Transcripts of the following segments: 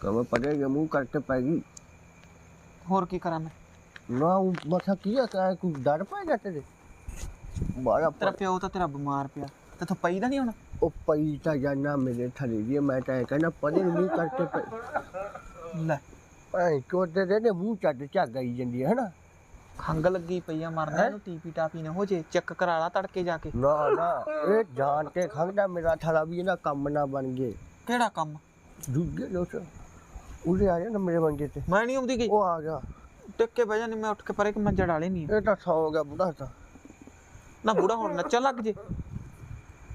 ਕਮ ਪੜੇ ਜੇ ਮੂੰਹ ਕਰਕੇ ਪੈ ਗਈ। ਹੋਰ ਕੀ ਕਰਾਂ ਮੈਂ? ਨਾ ਉਹ ਮਸਾ ਕੀ ਆ ਕਾ ਕੋਈ ਡਰ ਪੈ ਗਿਆ ਤੇਰੇ ਬਾਰਾ ਤੇਰਾ ਪਿਓ ਤਾਂ ਤੇਰਾ ਬਿਮਾਰ ਪਿਆ। ਤੇਥੋਂ ਪਈਦਾ ਨਹੀਂ ਹੁਣ? ਉਹ ਪਈ ਤਾਂ ਜਾਨਾ ਮੇਰੇ ਥਲੇ ਜੀ ਮੈਂ ਤਾਂ ਇਹ ਕਹਿੰਦਾ ਪੜੇ ਨੂੰ ਮੂੰਹ ਕਰਕੇ ਪੈ ਲੈ। ਐ ਕਿਉਂ ਤੇ ਦੇ ਮੂੰਹ ਚੱਡ ਝੱਗ ਆਈ ਜਾਂਦੀ ਹੈ ਹਨਾ? ਖੰਗ ਲੱਗੀ ਪਈ ਆ ਮਰਨਾ ਇਹਨੂੰ ਟੀਪੀ ਟਾਪੀ ਨਾ ਹੋ ਜੇ ਚੈੱਕ ਕਰਾ ਲਾ ਤੜਕੇ ਜਾ ਕੇ। ਨਾ ਨਾ ਇਹ ਜਾਣ ਕੇ ਖੰਗਦਾ ਮੇਰਾ ਥਲਾ ਵੀ ਇਹਦਾ ਕੰਮ ਨਾ ਬਣ ਗਏ ਕਿਹੜਾ ਕੰਮ? ਦੂਜੇ ਲੋਕ ਉਹਦੇ ਆ ਜਾਣਾ ਮੇਰੇ ਮੰਗੇ ਤੇ। ਮੈਂ ਨਹੀਂ ਆਉਂਦੀ ਗਈ। ਉਹ ਆ ਗਿਆ ਟਿਕ ਬਹਿ ਜਾਨੀ ਮੈਂ ਉੱਠ ਕੇ ਪਰੇ ਕਿ ਮੰਜਾ ਡਾਲੇ ਨਹੀਂ ਇਹ ਤਾਂ ਸੌ ਗਿਆ ਬੁੜਾ ਤਾਂ। ਨਾ ਬੁੜਾ ਹੁਣ ਨੱਚਣ ਲੱਗ ਜੇ।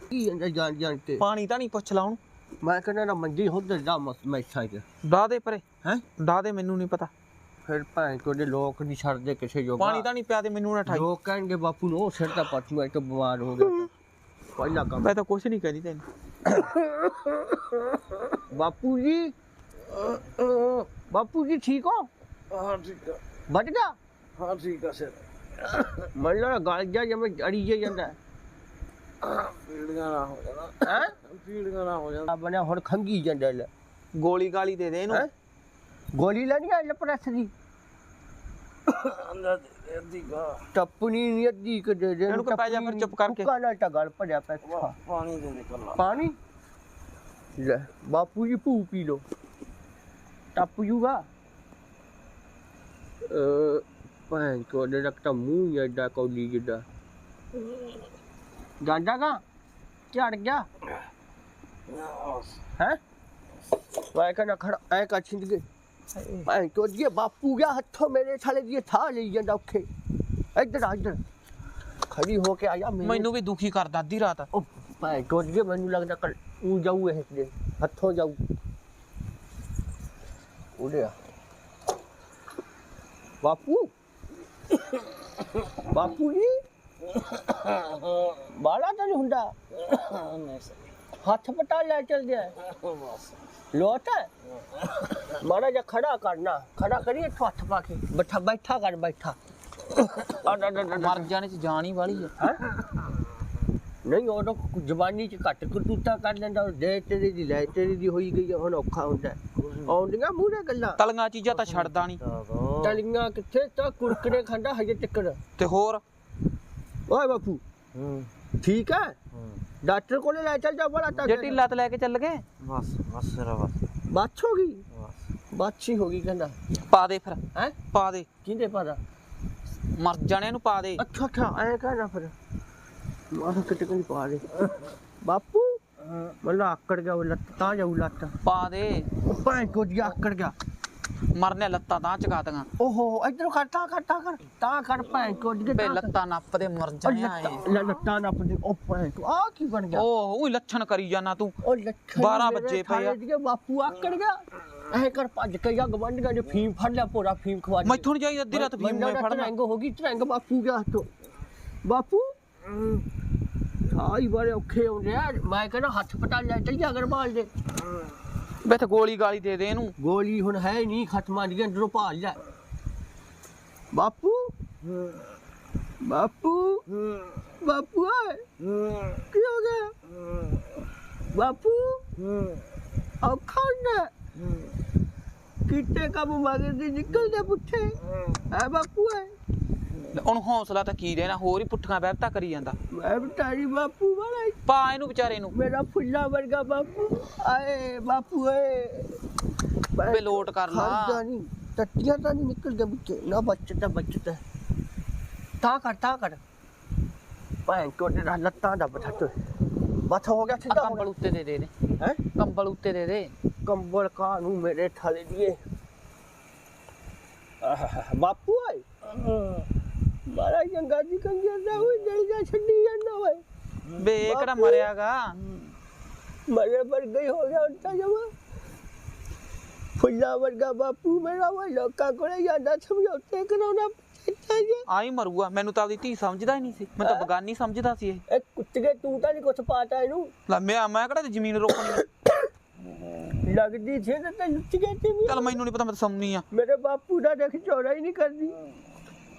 ਕੀ ਜਾਂਦਾ ਜਾਣ ਜਾਣ ਕੇ? ਪਾਣੀ ਤਾਂ ਨਹੀਂ ਪੁੱਛ ਲਾ ਉਹਨੂੰ। ਮੈਂ ਕਹਿੰਦਾ ਨਾ ਮੰਜੀ ਹੁੰਦੇ ਜਾ ਮੈਸਾਂ ਚ। ਡਾ ਦੇ ਪਰੇ। ਹੈ? ਡਾ ਦੇ ਮੈਨੂੰ ਨਹੀਂ ਪਤਾ। ਫਿਰ ਭਾਂ ਕੋਦੇ ਲੋਕ ਨਹੀਂ ਛੱਡਦੇ ਕਿਸੇ ਜੋਗਾ। ਪਾਣੀ ਤਾਂ ਨਹੀਂ ਪਿਆ ਤੇ ਮੈਨੂੰ ਨਾ ਠਾਈ। ਲੋਕ ਕਹਿਣਗੇ ਬਾਪੂ ਨੂੰ ਉਹ ਸਿਰ ਦਾ ਪੱਟੂ ਇੱਕ ਬਿਮਾਰ ਹੋ ਗਿਆ ਪਹਿਲਾ ਕੰਮ। ਮੈਂ ਤਾਂ ਕੁਛ ਨਹੀਂ ਕਹਿੰਦੀ ਤੈਨੂੰ। ਬਾਪੂ ਜੀ ਬਾਪੂ ਜੀ ਠੀਕ ਹੋ? ਹਾਂ ਠੀਕ ਆ। ਬਚ ਗਿਆ? ਹਾਂ ਠੀਕ ਆ ਸਰ। ਮੈਨੂੰ ਗਲ ਜਾ ਜਿਵੇਂ ਅੜੀ ਜੇ ਜਾਂਦਾ। ਪੀੜੀਆਂ ਨਾ ਹੋ ਜਾਣਾ। ਹੈ? ਪੀੜੀਆਂ ਨਾ ਹੋ ਜਾਣਾ। ਆ ਬਣਿਆ ਹੁਣ ਖੰਗੀ ਜਾਂਦਾ ਲੈ ਗੋਲੀ ਗਾਲੀ ਦੇ ਦੇ ਇਹਨੂੰ। ਹੈਂ? ਗੋਲੀ ਲੈਣੀ ਆ ਲਪਰੈਸ ਦੀ ਅੰਦਰ ਦੇ ਦੀ ਗਾ ਟੱਪਣੀ ਨਹੀਂ ਅੱਧੀ ਕਿ ਦੇ ਦੇ ਇਹਨੂੰ ਕਹਿ ਪੈ ਜਾ ਫਿਰ ਚੁੱਪ ਕਰਕੇ। ਕਾਲਾ ਤਾਂ ਗਲ ਭਰਿਆ ਪਿਆ ਵਾਹ, ਪਾਣੀ ਦੇ ਨਿਕਲਣਾ ਪਾਣੀ ਲੈ ਬਾਪੂ ਜੀ ਭੂ ਪੀ ਲੋ ਟੱਪ ਜੂਗਾ ਅ ਭਾਂ ਕੋ ਦੇ ਰੱਖਤਾ ਮੂੰਹ ਹੀ ਐਡਾ ਕੌਲੀ ਜਿੱਡਾ ਜਾਂਦਾ ਗਾ ਝੜ ਗਿਆ ਹੈ ਵਾਇ ਕਨਾ ਖੜਾ ਐ ਕਾ ਛਿੰਦ ਗਏ ਭਾਂ ਕੋ ਜੀ ਬਾਪੂ ਗਿਆ ਹੱਥੋਂ ਮੇਰੇ ਥਾਲੇ ਦੀ ਥਾ ਲਈ ਜਾਂਦਾ ਔਖੇ। ਇੱਧਰ ਆ ਇੱਧਰ। ਖੜੀ ਹੋ ਕੇ ਆਇਆ ਮੇਰੇ ਮੈਨੂੰ ਵੀ ਦੁਖੀ ਕਰਦਾ ਅੱਧੀ ਰਾਤ। ਉਹ ਭਾਈ ਕੋਟ ਗਿਆ ਮੈਨੂੰ ਲੱਗਦਾ ਕੱਲ ਉਹ ਜਾਊ ਇਹ ਦੇ ਹੱਥੋਂ ਜਾਊ। ਉੜਿਆ ਬਾਪੂ। ਬਾਪੂ ਜੀ। ਬਾਲਾ ਤਾਂ ਨਹੀਂ ਹੁੰਦਾ ਹੱਥ ਪਟਾ ਲੈ ਚੱਲ ਗਿਆ। ਬਸ। ਲੋਟ ਮਾੜਾ ਜਿਹਾ ਖੜਾ ਕਰਨਾ ਖੜਾ ਕਰੀਏ ਹੱਥ ਪਾ ਕੇ। ਬੈਠਾ ਬੈਠਾ ਕਰ ਬੈਠਾ। ਮਰ ਜਾਣੇ ਚ ਜਾਨ ਹੀ ਵਾਲੀ ਆ। ਹੈਂ? ਨਹੀਂ ਉਹ ਤਾਂ ਜਵਾਨੀ ਚ ਘੱਟ ਕਰਤੂਤਾ ਕਰ ਲੈਂਦਾ ਦੇ ਤੇਰੀ ਦੀ ਲੈ ਤੇਰੀ ਦੀ ਹੋਈ ਗਈ ਆ, ਹੁਣ ਔਖਾ ਹੁੰਦਾ। ਹੈ। ਆਉਂਦੀਆਂ ਮੂਹਰੇ ਗੱਲਾਂ। ਤਲੀਆਂ ਚੀਜ਼ਾਂ ਤਾਂ ਛੱਡਦਾ ਨਹੀਂ ਟਲੀਆਂ ਕਿੱਥੇ? ਤਾਂ ਕੁਰਕਰੇ ਖਾਂਦਾ ਹਜੇ ਟਿੱਕੜ ਤੇ ਹੋਰ? ਓਏ ਬਾਪੂ। ਹੂੰ। ਠੀਕ ਹੈ? ਡਾਕਟਰ ਕੋਲੇ ਲੈ ਚੱਲ ਜਾ ਬੜਾ ਜੇ ਤਾਂ ਢਿੱਲਾ ਤੇ ਲੈ ਕੇ ਚੱਲ ਗਏ? ਬਸ ਬਸ ਸਰ ਬਸ। ਬਾਛ ਹੋ ਗਈ? ਬਸ। ਬਾਛੀ ਹੋ ਗਈ ਕਹਿੰਦਾ। ਪਾ ਦੇ ਫਿਰ। ਹੈ? ਪਾ ਦੇ। ਕਿਹਦੇ ਪਤਾ ਮਰ ਜਾਣਿਆਂ ਨੂੰ ਪਾ ਦੇ। ਅੱਛਾ ਅੱਛਾ ਐ ਕਹਿਣਾ ਫਿਰ। ਮਾਰ ਕਿਤੇ ਕੋਈ ਪਾ ਦੇ। ਬਾਪੂ ਮੱਲਾ ਆਕੜ ਗਿਆ ਉਹ ਲੱਤ ਤਾਂ ਜਾਊ ਲੱਤ। ਪਾ ਦੇ। ਭਾਂ ਕੋ ਜੀ ਆਕੜ ਗਿਆ। ਮਰਨੇ ਲੱਤਾਂ ਤਾਂ ਚਕਾ ਦਾਂ ਓਹੋ ਇਧਰੋਂ ਕਰ ਤਾਂ ਕਰ ਤਾਂ ਕਰ ਤਾਂ ਕਰ ਭਾਂ ਕੋ ਜੀ ਬੇ ਲੱਤਾਂ ਨੱਪ ਦੇ ਮਰ ਜਾਣਿਆ ਏ ਲੱਤਾਂ ਨਾ ਆਪਣੇ ਉਹ ਕੋ ਆ ਕੀ ਬਣ ਗਿਆ? ਓਹ ਉਹੀ ਲੱਛਣ ਕਰੀ ਜਾਣਾ ਤੂੰ। ਉਹ ਲੱਖਾਂ 12 ਵਜੇ ਪਏ ਆ। ਬਾਪੂ ਆਕੜ ਗਿਆ। ਐ ਕਰ ਭੱਜ ਕੇ ਜਾਂ ਗਵੰਡਗਾ ਨੇ ਫੀਮ ਫੜ ਲਿਆ ਪੂਰਾ ਫੀਮ ਖਵਾ ਦਿੱਤੀ। ਮੈਥੋਂ ਜਾਈ ਅੱਧੀ ਰਾਤ ਫੀਮ ਮੈਂ ਫੜਨਾ। ਤਰੰਗ ਹੋ ਗਈ ਤਰੰਗ ਬਾਪੂ ਗਿਆ ਹੱਥੋਂ। ਬਾਪੂ? ਆਈ ਬੜੇ ਔਖੇ ਹੁੰਦੇ ਆ ਮੈਂ ਕਹਿੰਦਾ ਹੱਥ ਪਟਾ ਲੈ ਚੱਲ ਜਾ ਦੇ। ਬੇ ਤੇ ਗੋਲੀ ਗਾਲੀ ਦੇ ਦੇ ਇਹਨੂੰ। ਗੋਲੀ ਹੁਣ ਹੈ ਨਹੀਂ, ਖਤਮਾਂ ਦੀਆਂ ਅੰਦਰੋਂ ਭਾਲ ਲੈ। ਬਾਪੂ ਬਾਪੂ ਬਾਪੂ ਓਏ ਕੀ ਹੋ ਗਿਆ? ਬਾਪੂ, ਔਖਾ ਹੁੰਦਾ ਕਿਤੇ ਮਗਰ ਦੀ ਨਿਕਲਦੇ ਪੁੱਠੇ। ਹੈ ਬਾਪੂ ਓਏ ਉਹਨੂੰ ਹੌਸਲਾ ਤਾਂ ਕੀ ਦੇਣਾ ਹੋਰ ਹੀ ਪੁੱਠੀਆਂ ਬਹਿਬਤਾ ਕਰੀ ਜਾਂਦਾ। ਮੈਂ ਬਤਾਰੀ ਬਾਪੂ ਵਾਲਾ ਪਾ ਇਹਨੂੰ ਵਿਚਾਰੇ ਨੂੰ। ਮੇਰਾ ਫੁੱਲਾ ਵਰਗਾ ਬਾਪੂ। ਆਏ ਬਾਪੂ ਓਏ। ਬੇ ਲੋਟ ਕਰ ਲਾ। ਖਾਦਾ ਨਹੀਂ ਟੱਟੀਆਂ ਤਾਂ ਨਹੀਂ ਨਿਕਲਦੇ ਬੁੱਚੇ ਨਾ ਬੱਚਦਾ ਬੱਚਦਾ। ਤਾਂ ਕਰ ਤਾਂ ਕਰ। ਭੈਣ ਕੋਟੇ ਦਾ ਲੱਤਾਂ ਦਾ ਬਠਾ ਬਥ ਹੋ ਗਿਆ ਸਿੱਧਾ ਕੰਬਲ ਉੱਤੇ ਦੇ ਦੇ ਹੈ? ਕੰਬਲ ਉੱਤੇ ਦੇ ਦੇ। ਕੰਬਲ ਕਾ ਨੂੰ ਮੇਰੇ ਥਲੇ ਦੀਏ। ਆਹ, ਬਾਪੂ ਓਏ। ਮਾਰਾ ਜੰਗਾ ਜੀ ਕੰਜਰ ਦਾ ਹੋਈ ਨਹੀਂ ਜਾ ਛੱਡੀ ਜਾਂਦਾ ਓਏ। ਬੇ ਇਹ ਕਿਹੜਾ ਮਰਿਆਗਾ? ਮਰੇ ਪਰ ਗਈ ਹੋ ਗਿਆ ਉੱਤਾ ਜਮਾ। ਫੁੱਲਾ ਵਰਗਾ ਬਾਪੂ ਮੇਰਾ ਵਾ ਲੋਕਾਂ ਕੋਲੇ ਜਾਂਦਾ ਸਮਝੌਤੇ ਕਰਾਉਣਾ ਚਾਹੀਦਾ ਜੀ। ਆਈ ਮਰੂਗਾ ਮੈਨੂੰ ਤਾਂ ਆਪਦੀ ਧੀ ਸਮਝਦਾ ਹੀ ਨਹੀਂ ਸੀ। ਮੈਂ ਤਾਂ ਬਗਾਨੀ ਸਮਝਦਾ ਸੀ ਇਹ। ਇਹ ਕੁੱਤੇ ਤੂੰ ਤਾਂ ਨਹੀਂ ਕੁਛ ਪਾਤਾ ਇਹਨੂੰ। ਲੈ ਮੈਂ ਮੈਂ ਕਿਹੜਾ ਜ਼ਮੀਨ ਰੋਕਣੀ ਲੱਗਦੀ ਸੀ ਤੇ ਤੈਨੂੰ ਚਿਗੇ ਤੇ ਵੀ। ਚੱਲ ਮੈਨੂੰ ਨਹੀਂ ਪਤਾ ਮੈਂ ਤਾਂ ਸੁਣਨੀ ਆ। ਮੇਰੇ ਬਾਪੂ ਦਾ ਦੇਖ ਚੌੜਾ ਹੀ ਨਹੀਂ ਕਰਦੀ।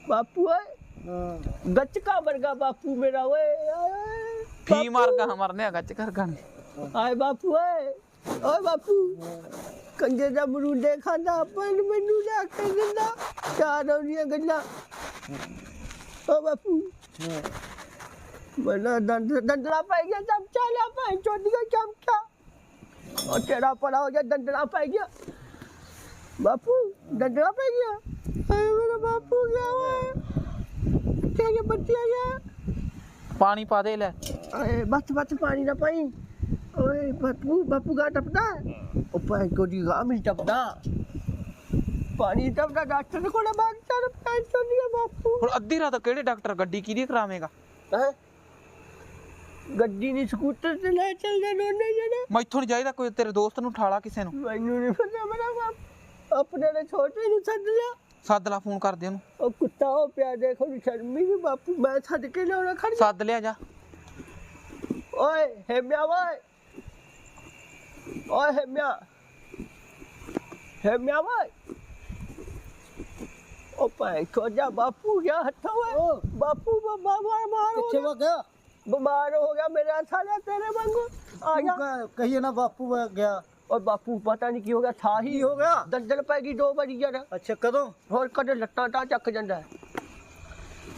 ਬਾਪੂ ਓਏ ਹਾਂ। ਗੱਚਕਾ ਵਰਗਾ ਬਾਪੂ ਮੇਰਾ ਓਏ ਆਏ ਫੀ ਮਾਰ ਗਾ ਮਰਨੇ ਗੱਚ ਕਰ ਗਾਣੇ ਆਏ ਬਾਪੂ ਓਏ ਓਏ ਬਾਪੂ। ਕੰਜੇ ਦਾ ਮਰੂਦੇ ਖਾਂਦਾ ਪਰ ਮੈਨੂੰ ਨਾ ਕੇ ਦਿੰਦਾ। ਚਾਰ ਉਹਨੀਆਂ ਗੱਲਾਂ। ਓ ਬਾਪੂ। ਬੜਾ ਦੰਦ ਦੰਦਲਾ ਪੈ ਗਿਆ ਚਮਚਾ ਲਿਆ ਭਾਈ ਚੋਦੀ ਦਾ ਚਮਚਾ। ਉਹ ਤੇਰਾ ਪੜਾ ਹੋ ਗਿਆ ਦੰਦਲਾ ਪੈ ਗਿਆ ਬਾਪੂ ਦੰਦਲਾ ਪੈ ਗਿਆ ਆਏ ਮੇਰਾ ਬਾਪੂ ਗਿਆ ਓਏ। ਕਿਹੜੇ ਬੱਚੇ ਆ ਗਿਆ ਪਾਣੀ ਪਾ ਦੇ ਲੈ। ਓਏ ਬੱਤ ਬੱਤ ਪਾਣੀ ਨਾ ਪਾਈ। ਓਏ ਬਾਪੂ ਬਾਪੂ ਗਾ ਟਪਦਾ? ਉਹ ਪਾਣੀ ਕੋ ਦੀ ਗਾ ਮਿਲ ਟਪਦਾ। ਪਾਣੀ ਟਪਦਾ ਡਾਕਟਰ ਕੋਲ ਬਾਗ ਚੜ ਪੈਣ ਚੋਦੀ ਬਾਪੂ। ਹੁਣ ਅੱਧੀ ਰਾਤ ਕਿਹੜੇ ਡਾਕਟਰ ਗੱਡੀ ਕਿਹਦੀ ਕਰਾਵੇਂਗਾ? ਹੈਂ? ਗੱਡੀ ਨਹੀਂ ਸਕੂਟਰ ਤੇ ਲੈ ਚੱਲਦੇ ਦੋਨੇ ਜਣੇ। ਮੈਥੋਂ ਨਹੀਂ ਚਾਹੀਦਾ ਕੋਈ ਤੇਰੇ ਦੋਸਤ ਨੂੰ ਠਾਲਾ ਕਿਸੇ ਨੂੰ। ਮੈਨੂੰ ਨਹੀਂ ਪਤਾ ਮੇਰਾ ਬਾਪ ਆਪਣੇ ਨੇ ਛੋਟੇ ਨੂੰ ਸੱਦ ਲਿਆ। ਸੱਦ ਲਾ ਫੋਨ ਕਰ ਦੇ ਉਹਨੂੰ ਉਹ ਕੁੱਤਾ ਉਹ ਪਿਆ ਦੇਖੋ ਨੀ ਸ਼ਰਮੀ ਵੀ ਬਾਪੂ ਮੈਂ ਛੱਡ ਕੇ ਲਿਆਉਣਾ ਖੜ ਜਾ। ਸੱਦ ਲਿਆ ਜਾ। ਓਏ ਹੇਮਿਆ ਓਏ। ਓਏ ਹੇਮਿਆ। ਹੇਮਿਆ ਓਏ। ਉਹ ਭਾਈ ਕੋ ਜਾ ਬਾਪੂ ਗਿਆ ਹੱਥੋਂ ਓਏ। ਬਾਪੂ ਬਾਬਾ ਬਿਮਾਰ ਹੋ ਕਿੱਥੇ ਗਿਆ ਵਾ ਗਿਆ? ਬਿਮਾਰ ਹੋ ਗਿਆ ਮੇਰੇ ਸਾਲਾ ਤੇਰੇ ਵਾਂਗੂ। ਆ ਗਿਆ ਕਹੀਏ ਨਾ ਬਾਪੂ ਵਾ ਗਿਆ। ਔਰ ਬਾਪੂ ਪਤਾ ਨਹੀਂ ਕੀ ਹੋ ਗਿਆ ਥਾ ਹੀ ਹੋ ਗਿਆ ਦੰਦਲ ਪੈ ਗਈ ਦੋ ਵਾਰੀ ਯਾਰ ਅੱਛਾ ਕਦੋਂ ਹੋਰ ਕਦੇ ਲੱਤਾਂ ਤਾਂ ਚੱਕ ਜਾਂਦਾ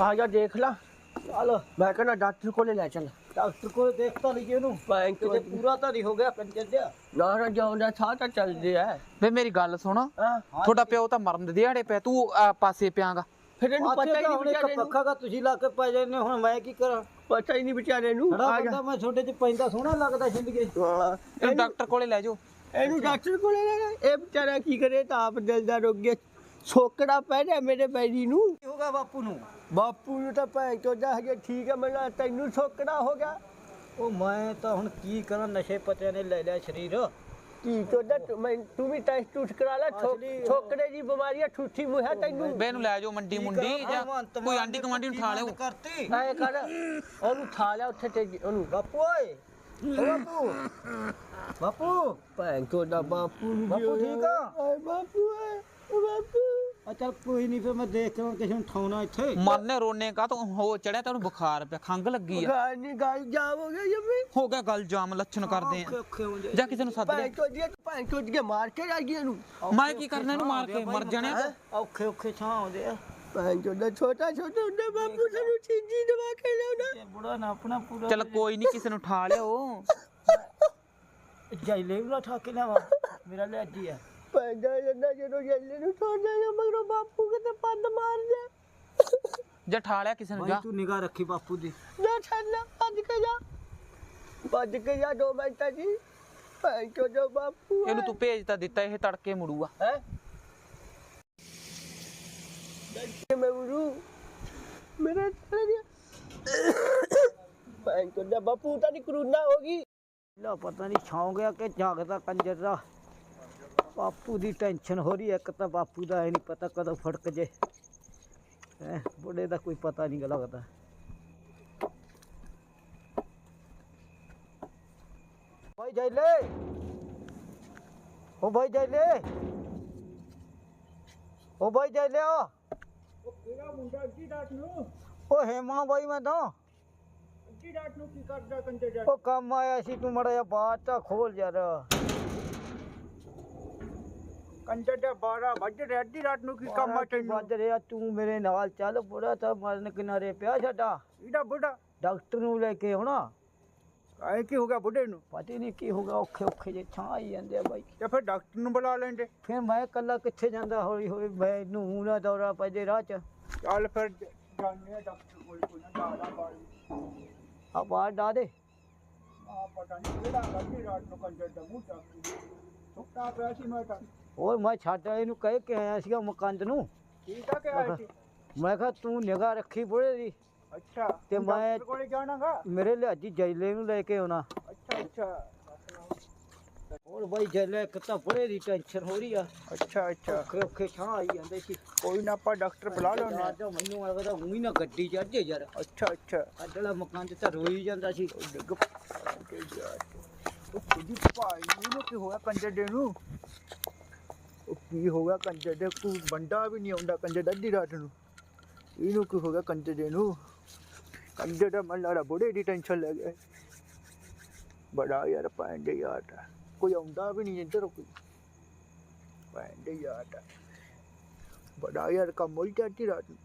ਆ ਜਾ ਦੇਖ ਲਾ ਚਲ ਮੈਂ ਕਹਿੰਦਾ ਡਾਕਟਰ ਕੋਲੇ ਲੈ ਚੱਲ ਡਾਕਟਰ ਕੋਲੇ ਦੇਖ ਤਾਂ ਲਈਏ ਇਹਨੂੰ ਬੈਂਕ ਤੇ ਪੂਰਾ ਤਾਂ ਨਹੀਂ ਹੋ ਗਿਆ ਕੰਜਰ ਜਿਹਾ ਨਾ ਨਾ ਜਾਉਂਦਾ ਥਾ ਤਾਂ ਚੱਲਦੇ ਆ ਵੇ ਮੇਰੀ ਗੱਲ ਸੁਣ ਤੁਹਾਡਾ ਪਿਓ ਤਾਂ ਮਰਨ ਦੇ ਦਿਹਾੜੇ ਪਿਆ ਤੂੰ ਆ, ਪਾਸੇ ਪਿਆਂਗਾ ਫਿਰ ਇਹਨੂੰ ਪਤਾ ਹੀ ਨਹੀਂ ਵਿਚਾਰੇ ਨੂੰ ਪੱਖਾ ਦਾ ਤੁਸੀਂ ਲਾ ਕੇ ਪੈ ਜਾਂਦੇ ਹੋ, ਹੁਣ ਮੈਂ ਕੀ ਕਰਾਂ ਪਤਾ ਹੀ ਨਹੀਂ ਵਿਚਾਰੇ ਨੂੰ ਆ ਜਾ ਮੈਂ ਤੁਹਾਡੇ ਚ ਪੈਂਦਾ ਸੋਹਣਾ ਲੱਗਦਾ ਜ਼ਿੰਦਗੀ ਹਾਂ, ਡਾਕਟਰ ਕੋਲੇ ਲੈ ਜਾਓ ਇਹਨੂੰ ਡਾਕਟਰ ਕੋਲ ਲੈ ਗਏ ਇਹ ਵਿਚਾਰਾ ਕੀ ਕਰੇ ਤਾਂ ਆਪ ਦਿਲ ਦਾ ਰੋਗ ਗਿਆ। ਛੋਕੜਾ ਪੈ ਰਿਹਾ ਮੇਰੇ ਬੈਰੀ ਨੂੰ। ਕੀ ਹੋ ਗਿਆ ਬਾਪੂ ਨੂੰ? ਬਾਪੂ ਨੂੰ ਤਾਂ ਭੈਣ ਚੋਦਾ ਹਜੇ ਠੀਕ ਹੈ ਮੈਨੂੰ ਤੈਨੂੰ ਛੋਕੜਾ ਹੋ ਗਿਆ। ਉਹ ਮੈਂ ਤਾਂ ਹੁਣ ਕੀ ਕਰਾਂ ਨਸ਼ੇ ਪਤਿਆਂ ਨੇ ਲੈ ਲਿਆ ਸਰੀਰ। ਕੀ ਚੋਦਾ ਮੈਂ ਤੂੰ ਵੀ ਟੈਸਟ ਟੂਟ ਕਰਾ ਲੈ। ਛੋਕੜੇ ਦੀ ਬਿਮਾਰੀ ਆ ਠੂਠੀ ਮੁਹਾ ਤੈਨੂੰ। ਵੇ ਇਹਨੂੰ ਲੈ ਜਾਓ ਮੰਡੀ ਮੁੰਡੀ ਜਾਂ ਕੋਈ ਆਂਟੀ ਕਮਾਂਡੀ ਨੂੰ ਠਾ ਲਿਓ। ਕਰਤੀ। ਐ ਕਰ ਉਹਨੂੰ ਠਾ ਲਿਆ ਉੱਥੇ ਤੇ ਉਹਨੂੰ ਬਾਪੂ ਓਏ। ਬਾਪੂ ਬਾਪੂ ਭੈਣ ਚੋਦਾ ਬਾਪੂ ਨੂੰ ਬਾਪੂ ਠੀਕ ਆ? ਓਏ ਬਾਪੂ ਓ ਬਾਪੂ। ਆ ਚੱਲ ਕੋਈ ਨਹੀਂ ਫਿਰ ਮੈਂ ਦੇਖ ਕੇ ਕਿਸੇ ਨੂੰ ਠਾਉਣਾ ਇੱਥੇ। ਮਰਨੇ ਰੋਣੇ ਕਾ ਤੂੰ ਹੋ ਚੜਿਆ ਤੈਨੂੰ ਬੁਖਾਰ ਪਿਆ ਖੰਗ ਲੱਗੀ ਆ। ਗਾਲ ਨਹੀਂ ਗਾਲ ਜਾਮ ਹੋ ਗਿਆ ਜੰਮੀ। ਹੋ ਗਿਆ ਗੱਲ ਜਾਮ ਲੱਛਣ ਕਰਦੇ ਆ। ਔਖੇ ਜਾਂ ਕਿਸੇ ਨੂੰ ਸੱਦ ਭੈਣ ਲੈ ਚੋਦੀ ਭੈਣ ਚੋਦੀ ਕੇ ਮਾਰ ਕੇ ਆ ਗਈ ਇਹਨੂੰ। ਮੈਂ ਕੀ ਕਰਨਾ ਇਹਨੂੰ ਮਾਰ ਕੇ? ਮਰ ਜਾਣਿਆ ਔਖੇ ਔਖੇ ਛਾਂ ਆਉਂਦੇ ਆ। ਭੈਣ ਚੋਦਾ ਛੋਟਾ ਛੋਟਾ ਹੁੰਦਾ ਬਾਪੂ ਸਾਨੂੰ ਚੀਜ਼ੀ ਦਵਾ ਕੇ ਲਿਆਉਣਾ। ਤੇ ਬੁੜਾ ਨਾ ਆਪਣਾ ਪੂਰਾ ਚੱਲ ਕੋਈ ਨਹੀਂ ਕਿਸੇ ਨੂੰ ਠਾ ਲਿਓ ਜਾਈਲੇ ਵੀ ਠਾ ਕੇ ਲਿਆਵਾ। ਮੇਰਾ ਲੈ ਜੀ ਆ। ਪੈਦਾ ਜੰਦਾ ਜਦੋਂ ਜੱਲੇ ਨੂੰ ਛੋੜਦਾ ਜਾਂ ਮਗਰੋਂ ਬਾਪੂ ਕਿਤੇ ਪੱਦ ਮਾਰ ਜਾ। ਜਾਂ ਠਾ ਲਿਆ ਕਿਸੇ ਨੂੰ ਭਾਈ ਜਾ। ਤੂੰ ਨਿਗਾਹ ਰੱਖੀ ਬਾਪੂ ਦੀ। ਜਾ ਭੱਜ ਕੇ ਜਾ। ਭੱਜ ਕੇ ਜਾ ਦੋ ਮਿੰਟਾਂ ਜੀ ਭੈਣ ਚੋ ਜੋ ਬਾਪੂ ਇਹਨੂੰ ਤੂੰ ਭੇਜ ਤਾਂ ਦਿੱਤਾ ਇਹ ਤੜਕੇ ਮੁੜੂਗਾ। ਹੈ? ਕਿ ਮੈਂ ਉਰੂ ਮੇਰਾ ਚਲੇ ਗਿਆ ਭੈਣ ਚੋ ਜਾ ਬਾਪੂ ਤਾਂ ਨਹੀਂ ਕਰੂਨਾ ਹੋਗੀ ਲਾ ਪਤਾ ਨਹੀਂ ਛਾਉ ਗਿਆ ਕਿ ਜਾਗਦਾ ਕੰਜਰ ਦਾ। ਬਾਪੂ ਦੀ ਟੈਨਸ਼ਨ ਹੋ ਰਹੀ ਹੈ, ਇੱਕ ਤਾਂ ਬਾਪੂ ਦਾ ਇਹ ਨਹੀਂ ਪਤਾ ਕਦੋਂ ਫੜਕ ਜੇ। ਹੈ, ਬੁੱਢੇ ਦਾ ਕੋਈ ਪਤਾ ਨਹੀਂ ਲੱਗਦਾ। ਭਾਈ ਜੈਲੇ ਓ ਭਾਈ ਜੈਲੇ ਓ ਭਾਈ ਜੈਲੇ ਆ ਕਿਹੜਾ ਮੁੰਡਾ ਅੱਧੀ ਰਾਤ ਨੂੰ? ਓ ਹੇਮਾ ਬਾਈ ਮੈਂ ਤਾਂ। ਅੱਧੀ ਰਾਤ ਨੂੰ ਕੀ ਕਰਦਾ ਕੰਜੇ ਜਾ ਉਹ ਕੰਮ ਆਇਆ ਸੀ ਤੂੰ ਮੜਾ ਜਾ ਬਾਤ ਤਾਂ ਖੋਲ ਯਾਰ। ਕੰਜੇ ਦਾ 12 ਵਜੇ ਰਿਹਾ ਅੱਧੀ ਰਾਤ ਨੂੰ ਕੀ ਕੰਮ ਆ ਤੈਨੂੰ? ਵੱਜ ਰਿਹਾ? ਤੂੰ ਮੇਰੇ ਨਾਲ ਚੱਲ ਬੁੜਾ ਤਾਂ ਮਰਨ ਕਿਨਾਰੇ ਪਿਆ ਛੱਡਾ ਇਹਦਾ ਬੁੱਢਾ? ਡਾਕਟਰ ਨੂੰ ਲੈ ਕੇ ਆਉਣਾ। ਆਏ ਕੀ ਹੋ ਗਿਆ ਬੁੱਢੇ ਨੂੰ? ਪਤਾ ਨਹੀਂ ਕੀ ਹੋਗਾ ਔਖੇ ਔਖੇ ਜੇ ਛਾਂ ਆਈ ਜਾਂਦੇ ਆ ਬਾਈ। ਤੇ ਫਿਰ ਡਾਕਟਰ ਨੂੰ ਬੁਲਾ ਲੈਂਦੇ। ਫਿਰ ਮੈਂ ਇਕੱਲਾ ਕਿੱਥੇ ਜਾਂਦਾ? ਹੌਲੀ ਹੌਲੀ ਮੈਨੂੰ ਨਾ ਦੌਰਾ ਪੈ ਜੇ ਰਾਹ ਚ। ਚੱਲ ਫਿਰ ਜਾਣੇ ਆ ਡਾਕਟਰ ਕੋਲ ਕੋਈ ਨਾ ਦਾਦਾ ਬਾਈ ਆ ਬਾਹਰ ਡਾ ਦੇ। ਆ ਪਤਾ ਨਹੀਂ ਕਿਹੜਾ ਅੱਧੀ ਰਾਤ ਨੂੰ ਕੰਜੇ ਦਾ ਮੂੰਹ ਚੱਕ ਸੁੱਤਾ ਪਿਆ ਸੀ ਮੈਂ ਤਾਂ। ਹੋਰ ਮੈਂ ਛੱਡ ਇਹਨੂੰ ਕਹਿ ਕੇ ਆਇਆ ਸੀਗਾ ਮਕੰਦ ਨੂੰ। ਠੀਕ ਆ ਕਿ ਆਏ ਸੀ? ਮੈਂ ਕਿਹਾ ਤੂੰ ਨਿਗਾਹ ਰੱਖੀ ਬੁੜੇ ਦੀ। ਅੱਛਾ ਤੇ ਤੂੰ ਮੈਂ- ਡਾਕਟਰ ਕੋਲੇ ਜਾਣਾਗਾ ਮੇਰੇ ਲਿਹਾਜੀ ਜੈਲੇ ਨੂੰ ਲੈ ਕੇ ਆਉਣਾ। ਅੱਛਾ ਅੱਛਾ। ਹੋਰ ਬਾਈ ਜੈਲੇ ਇੱਕ ਤਾਂ ਬੁੜੇ ਦੀ ਟੈਨਸ਼ਨ ਹੋ ਰਹੀ ਆ। ਅੱਛਾ ਅੱਛਾ। ਔਖੇ ਔਖੇ ਛਾਂ ਆਈ ਜਾਂਦੇ ਸੀ। ਕੋਈ ਨਾ ਆਪਾਂ ਡਾਕਟਰ ਬੁਲਾ ਲੈਣੇ ਰਾਤ ਨੂੰ ਮੈਨੂੰ ਲੱਗਦਾ ਉਹੀ ਨਾ ਗੱਡੀ ਚੜ੍ਹ ਜੇ ਯਾਰ। ਅੱਛਾ ਅੱਛਾ। ਅੱਡਲਾ ਮਕਾਨ ਤੇ ਤਾਂ ਰੋਈ ਜਾਂਦਾ ਸੀ। ਡਿੱਗ ਕੇ ਜਾ ਉਹ ਕੁਝ ਭਾਈ ਨੂੰ ਕੀ ਹੋਇਆ ਕੰਜਰ ਦੇ ਨੂੰ? ਉਹ ਕੀ ਹੋਇਆ ਕੰਜਰ ਦੇ? ਕੋਈ ਬੰਦਾ ਵੀ ਨਹੀਂ ਆਉਂਦਾ ਕੰਜਰ ਅੱਧੀ ਰਾਤ ਨੂੰ। ਇਹਨੂੰ ਕੀ ਹੋ ਗਿਆ ਕੰਜੇ ਦੇ ਨੂੰ ਕੰਜੇ ਦਾ ਮਨ ਲਾੜਾ ਬੁੜੇ ਦੀ ਟੈਨਸ਼ਨ ਲੈ ਗਿਆ ਬੜਾ ਯਾਰ ਪੈਂਦੇ ਯਾਰ ਦਾ। ਕੋਈ ਆਉਂਦਾ ਵੀ ਨਹੀਂ ਇੱਧਰ ਕੋਈ ਪੈਂਦੇ ਯਾਰ ਬੜਾ ਯਾਰ ਕੰਮ ਹੋਈ ਜਾਂਦੀ ਰਾਤ ਨੂੰ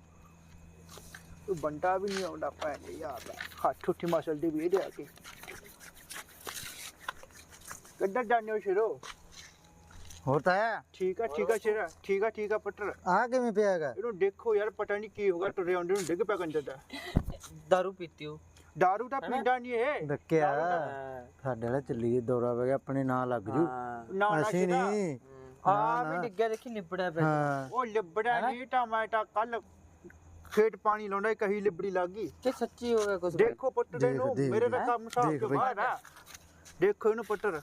ਕੋਈ ਬੰਦਾ ਵੀ ਨਹੀਂ ਆਉਂਦਾ ਪੈਂਦੇ ਯਾਰ ਦਾ। ਹੱਥ ਉੱਠੀ ਮਸਲ ਦੀ ਵੀ ਆ ਕੇ ਕਿੱਧਰ ਜਾਂਦੇ ਹੋ ਸ਼ਿਰੋ ਹੋਰ ਤਾਇਆ? ਠੀਕ ਆ ਠੀਕ ਆ ਸ਼ੇਰਾ ਠੀਕ ਆ ਠੀਕ ਆ ਪੱਟਰ ਆ ਕਿਵੇਂ ਪਿਆ ਹੈਗਾ? ਇਹਨੂੰ ਦੇਖੋ ਯਾਰ ਪਤਾ ਨਹੀਂ ਕੀ ਹੋਗਾ ਟੁਰੇ ਆਉਂਦੇ ਨੂੰ ਡਿੱਗ ਪਿਆ ਕੰਜਰ ਦਾ। ਦਾਰੂ ਪੀਤੀ ਉਹ। ਦਾਰੂ ਤਾਂ ਪੀਂਦਾ ਨਹੀਂ ਇਹ। ਡੱਕਿਆ ਸਾਡੇ ਵਾਲਾ ਚੱਲੀਏ ਦੌਰਾ ਪੈ ਗਿਆ ਆਪਣੇ ਨਾਂ ਲੱਗ ਜੂ। ਹਾਂ। ਨਾ ਨਾ। ਅਸੀਂ। ਨਹੀਂ ਆ ਵੀ ਡਿੱਗਿਆ ਦੇਖੀ ਲਿਬੜਿਆ ਪਿਆ। ਹਾਂ। ਉਹ ਲਿਬੜਾ ਨਹੀਂ ਟਮਾਟਾ ਕੱਲ ਖੇਤ ਪਾਣੀ ਲਾਉਂਦਾ ਸੀ, ਕਹੀ ਲਿਬੜੀ ਲੱਗ ਗਈ। ਕਿ ਸੱਚੀ ਹੋ ਗਿਆ ਕੁਝ ਦੇਖੋ ਪੁੱਤਰ ਨੂੰ ਮੇਰੇ ਦਾ। ਕੰਮ ਸਾਫ਼ ਤੋਂ ਆ। ਦੇਖੋ ਇਹਨੂੰ ਪੁੱਤਰ।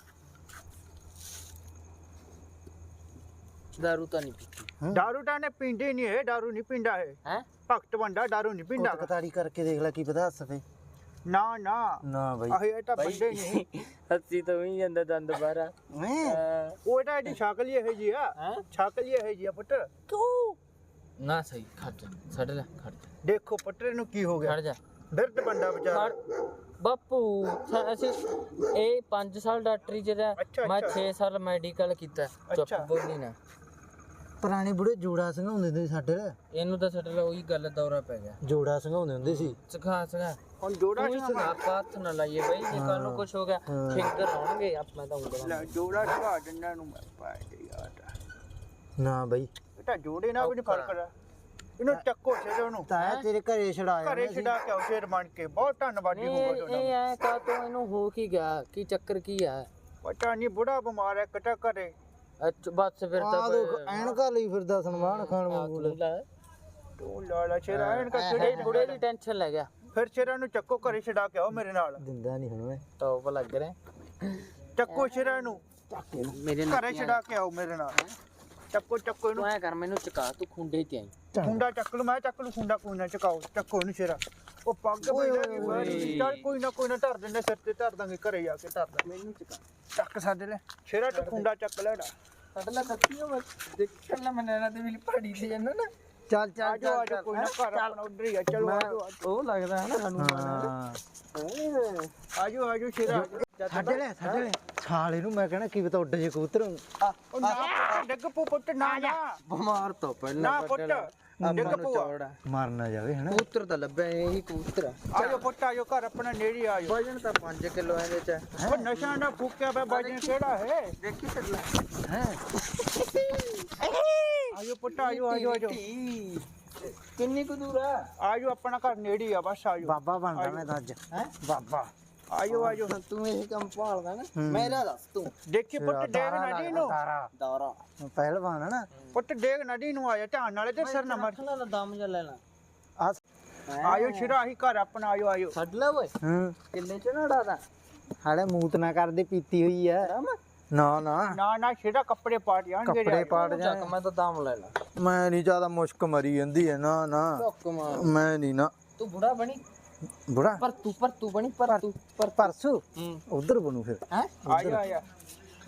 ਦਾਰੂ ਤਾਂ ਨਹੀਂ ਪੀਤੀ ਦਾਰੂ ਤਾਂ ਨੇ ਪੀਂਦੇ ਨਹੀਂ ਦਾਰੂ ਨਹੀਂ ਪੀਂਦਾ ਹੈ ਭਗਤ ਬੰਦਾ ਦਾਰੂ ਨਹੀਂ ਪੀਂਦਾ ਕਤਾੜੀ ਕਰਕੇ ਦੇਖ ਲੈ ਕੀ ਪਤਾ ਹੱਸ ਪਏ ਨਾ ਨਾ ਨਾ ਬਾਈ ਆਹ ਇਹ ਤਾਂ ਬੰਦੇ ਨਹੀਂ ਹੱਸੀ ਤਾਂ ਵੀ ਜਾਂਦਾ ਦੰਦ ਬਾਰਾ ਹੈਂ? ਉਹ ਤਾਂ ਇਹਦੀ ਸ਼ਕਲ ਹੀ ਇਹ ਜੀ ਆ ਹੈ ਸ਼ਕਲ ਹੀ ਇਹ ਜੀ ਆ ਪੁੱਤਰ ਕਿਉਂ ਨਾ ਸਹੀ ਖੜ ਜਾ ਛੱਡ ਲੈ ਖੜ ਜਾ ਦੇਖੋ ਪੁੱਤਰ ਨੂੰ ਕੀ ਹੋ ਗਿਆ ਖੜ ਜਾ ਬਿਰਧ ਬੰਦਾ ਵਿਚਾਰਾ ਖੜ ਬਾਪੂ ਸਾ- ਅਸੀਂ ਇਹ 5 ਸਾਲ ਡਾਕਟਰੀ ਚ ਰਿਹਾ ਅੱਛਾ, ਮੈਂ ਅੱਛਾ। 6 ਸਾਲ ਮੈਡੀਕਲ ਕੀਤਾ ਅੱਛਾ। ਚੁੱਪ ਬੋਲੀ ਨਾ ਪੁਰਾਣੇ ਬੁੜੇ ਜੋੜਾ ਸੰਘਾਉਂਦੇ ਹੁੰਦੇ ਸੀ ਸਾਡੇ ਨਾਲ। ਇਹਨੂੰ ਤਾਂ ਲੈ ਉਹੀ ਗੱਲ ਦੌਰਾ ਪੈ ਗਿਆ। ਜੋੜਾ ਸੰਘਾਉਂਦੇ ਹੁੰਦੇ ਸੀ। ਸਿਖਾ ਸਿਖਾ। ਹੁਣ ਜੋੜਾ ਤੂੰ ਸਿਖਾ। ਆਪਾਂ ਹੱਥ ਨਾ ਲਾਈਏ ਬਈ ਜੇ ਕੱਲ ਨੂੰ ਕੁਝ ਹੋ ਗਿਆ। ਫਿੰਗਰ ਆਉਣਗੇ ਆਪਣਾ ਤਾਂ ਉਂਗਲਾਂ ਲੈ ਜੋੜਾ ਢਾ ਦਿੰਦਾ ਨੂੰ ਮੈਂ ਪਾਏ ਯਾਰ। ਨਾ ਬਾਈ। ਇਹ ਤਾਂ ਜੋੜੇ ਨਾਲ ਵੀ ਨਹੀਂ ਫ਼ਰਕ ਰਿਹਾ ਇਹਨੂੰ ਚੱਕੋ ਛੇੜੇ ਉਹਨੂੰ। ਤਾਇਆ ਤੇਰੇ ਘਰੇ ਛੜਾਇਆ ਘਰੇ ਛਡਾ ਕੇ ਆਓ ਸ਼ੇਰ ਬਣ ਕੇ। ਬਹੁਤ ਧੰਨਵਾਦੀ ਹੋਊਗਾ ਤੁਹਾਡਾ। ਇਹ ਐ ਕਾ ਤੋਂ ਇਹਨੂੰ ਹੋ ਕੀ ਗਿਆ? ਕੀ ਚੱਕਰ ਕੀ ਆ? ਪਤਾ ਨਹੀਂ ਬੁੜਾ ਬਿਮਾਰ ਹੈ ਕਟਾ ਕਰੇ ਅੱਛ ਬਸ ਫਿਰ ਆ ਤਾਂ ਦੇਖ ਐਨਕਾਂ ਲਈ ਫਿਰਦਾ ਸਨਮਾਨ ਖਾਨ ਵਾਂਗੂ। ਲੈ। ਤੂੰ ਲਾਲਾ ਸ਼ੇਰਾ ਐਨ ਕਾ ਇਹ ਕਿਹੜੇ ਬੁੜੇ ਦੀ ਟੈਨਸ਼ਨ ਲੈ ਗਿਆ। ਫਿਰ ਸ਼ੇਰਾ ਨੂੰ ਚੱਕੋ ਘਰੇ ਛਡਾ ਕੇ ਆਓ ਮੇਰੇ ਨਾਲ। ਦਿੰਦਾ ਨਹੀਂ ਹੁਣ ਮੈਂ। ਟੌਪ ਲੱਗ ਰਿਹਾ। ਚੱਕੋ ਸ਼ੇਰਾ ਨੂੰ। ਮੇਰੇ ਘਰੇ ਛਡਾ ਕੇ ਆਓ ਮੇਰੇ ਨਾਲ। ਚੱਕੋ ਚੱਕੋ ਇਹਨੂੰ। ਤੂੰ ਐ ਕਰ ਮੈਨੂੰ ਚਕਾ ਤੂੰ ਖੁੰਡੇ ਤੇ ਆਈ। ਖੁੰਡਾ ਚੱਕ ਲੂ ਮੈਂ ਚੱਕ ਲੂ ਖੁੰਡਾ ਕੋਈ ਨਾ ਚਕਾਓ ਚੱਕੋ ਇਹਨੂੰ ਸ਼ੇਰਾ। ਉਹ ਪੱਗ ਚੱਲ ਕੋਈ ਨਾ ਕੋਈ ਨਾ ਧਰ ਦਿੰਦੇ ਸਿਰ ਤੇ ਧਰ ਦਾਂਗੇ ਘਰੇ ਜਾ ਕੇ ਧਰ ਦਾਂਗੇ। ਮੈਨੂੰ ਚਕਾ। ਚੱਕ ਸਾਡੇ ਲੈ ਸ਼ੇਰਾ ਤੇ ਖੁੰਡਾ ਚੱਕ ਲੈੜਾ ਛੱਡ ਲੈ ਕੱਤੀ ਹੋ ਦੇਖਣ ਲੈ ਮੈਂ ਨੈਣਾ ਦੇ ਵੀ ਪਹਾੜੀ ਤੇ ਜਾਂਦਾ ਨਾ। ਚੱਲ ਚੱਲ ਆਜੋ ਆਜੋ ਕੋਈ ਨਾ ਘਰ ਆਪਣਾ ਉਧਰ ਹੀ ਆ। ਚਲੋ ਆਜੋ ਉਹ ਲੱਗਦਾ ਹੈ ਨਾ ਸਾਨੂੰ ਹਾਂ। ਆਜੋ ਆਜੋ ਸ਼ੇਰਾ। ਆਜੋ। ਸਾਡੇ ਲੈ ਸਾਡੇ ਲੈ ਛਾਲੇ ਨੂੰ ਮੈਂ ਕਹਿਣਾ ਕੀ ਪਤਾ ਉੱਡ ਜੇ ਕਬੂਤਰ। ਉਹ ਨਾ ਪੁੱਤ ਡਿੱਗ ਪੂ ਪੁੱਤ ਨਾ ਨਾ। ਬਿਮਾਰ ਤੋਂ ਪਹਿਲਾਂ ਨਾ ਪੁੱਟ ਡਿੱਗ ਪੂ ਮਰ ਨਾ ਜਾਵੇ ਹਨਾ। ਕਬੂਤਰ ਤਾਂ ਲੱਭਿਆ ਇਹੀ ਕਬੂਤਰ। ਆ ਆਜੋ ਪੁੱਤ ਆਜੋ ਘਰ ਆਪਣਾ ਨੇੜੇ ਆਜੋ। ਵਜਨ ਤਾਂ 5 ਕਿਲੋ ਇਹਦੇ ਚ। ਉਹ ਨਸ਼ਾ ਨਾ ਫੂਕਿਆ ਪਿਆ ਬਾਜਨ ਕਿਹੜਾ ਹੈ? ਦੇਖੀ ਛੱਡ ਲੈ ਹੈ? ਆਜੋ ਪੁੱਤ ਆਜੋ ਆਜੋ ਆਜੋ। ਕਿੰਨੀ ਕੁ ਦੂਰ ਆ ਆਜੋ ਆਪਣਾ ਘਰ ਨੇੜੇ ਹੀ ਆ ਬਸ ਆਜੋ। ਬਾਬਾ ਬਣਦਾ ਮੈਂ ਤਾਂ ਅੱਜ। ਹੈ? ਬਾਬਾ। ਆਜੋ ਆਜੋ। ਤੂੰ ਇਹ ਕੰਮ ਭਾਲਦਾ ਨਾ ਮੇਰਾ ਦੱਸ ਤੂੰ। ਦੇਖੀ ਪੁੱਤ ਡੇਗ ਨਦੀ ਨੂੰ ਦੌਰਾ ਪਹਿਲਵਾਨ ਹੈ ਨਾ। ਪੁੱਟ ਡੇਗ ਨਦੀ ਨੂੰ ਆਇਆ ਧਿਆਨ ਨਾਲ ਤੇ ਸਿਰ ਨਾ ਮਰ। ਦਾ ਦਮ ਜਾ ਲੈਣਾ ਆ ਆਜੋ ਸ਼ਿਰਾ ਹੀ ਘਰ ਆਪਣਾ ਆਜੋ ਆਜੋ। ਛੱਡ ਲੈ ਓਏ। ਹੂੰ। ਕਿੱਲੇ ਚ ਨਾ ਡਾਦਾ ਹਾਲੇ ਮੂਤ ਨਾ ਕਰਦੇ ਪੀਤੀ ਹੋਈ ਐ ਨਾ ਨਾ। ਨਾ ਨਾ ਸ਼ਿਰਾ ਕੱਪੜੇ ਪਾਟ ਜਾਣਗੇ ਕੱਪੜੇ ਪਾੜ ਚੱਕ ਜਾਏ ਮੈਂ ਤਾਂ ਦਮ ਲੈ ਲਾ। ਮੈਂ ਨਹੀਂ ਜ਼ਿਆਦਾ ਮੁਸ਼ਕ ਮਰੀ ਜਾਂਦੀ ਐ ਨਾ ਨਾ। ਮੈਂ ਨਹੀਂ ਨਾ। ਤੂੰ ਬੁੜਾ ਬਣੀ? ਬੁੜਾ? ਪਰ ਤੂੰ ਪਰ ਤੂੰ ਬਣੀ ਪਰ ਤੂੰ ਪਰ ਪਰਸੂ? ਹੂੰ। ਉਧਰ ਬਣੂ ਫਿਰ। ਹੈ? ਆਜਾ ਆਜਾ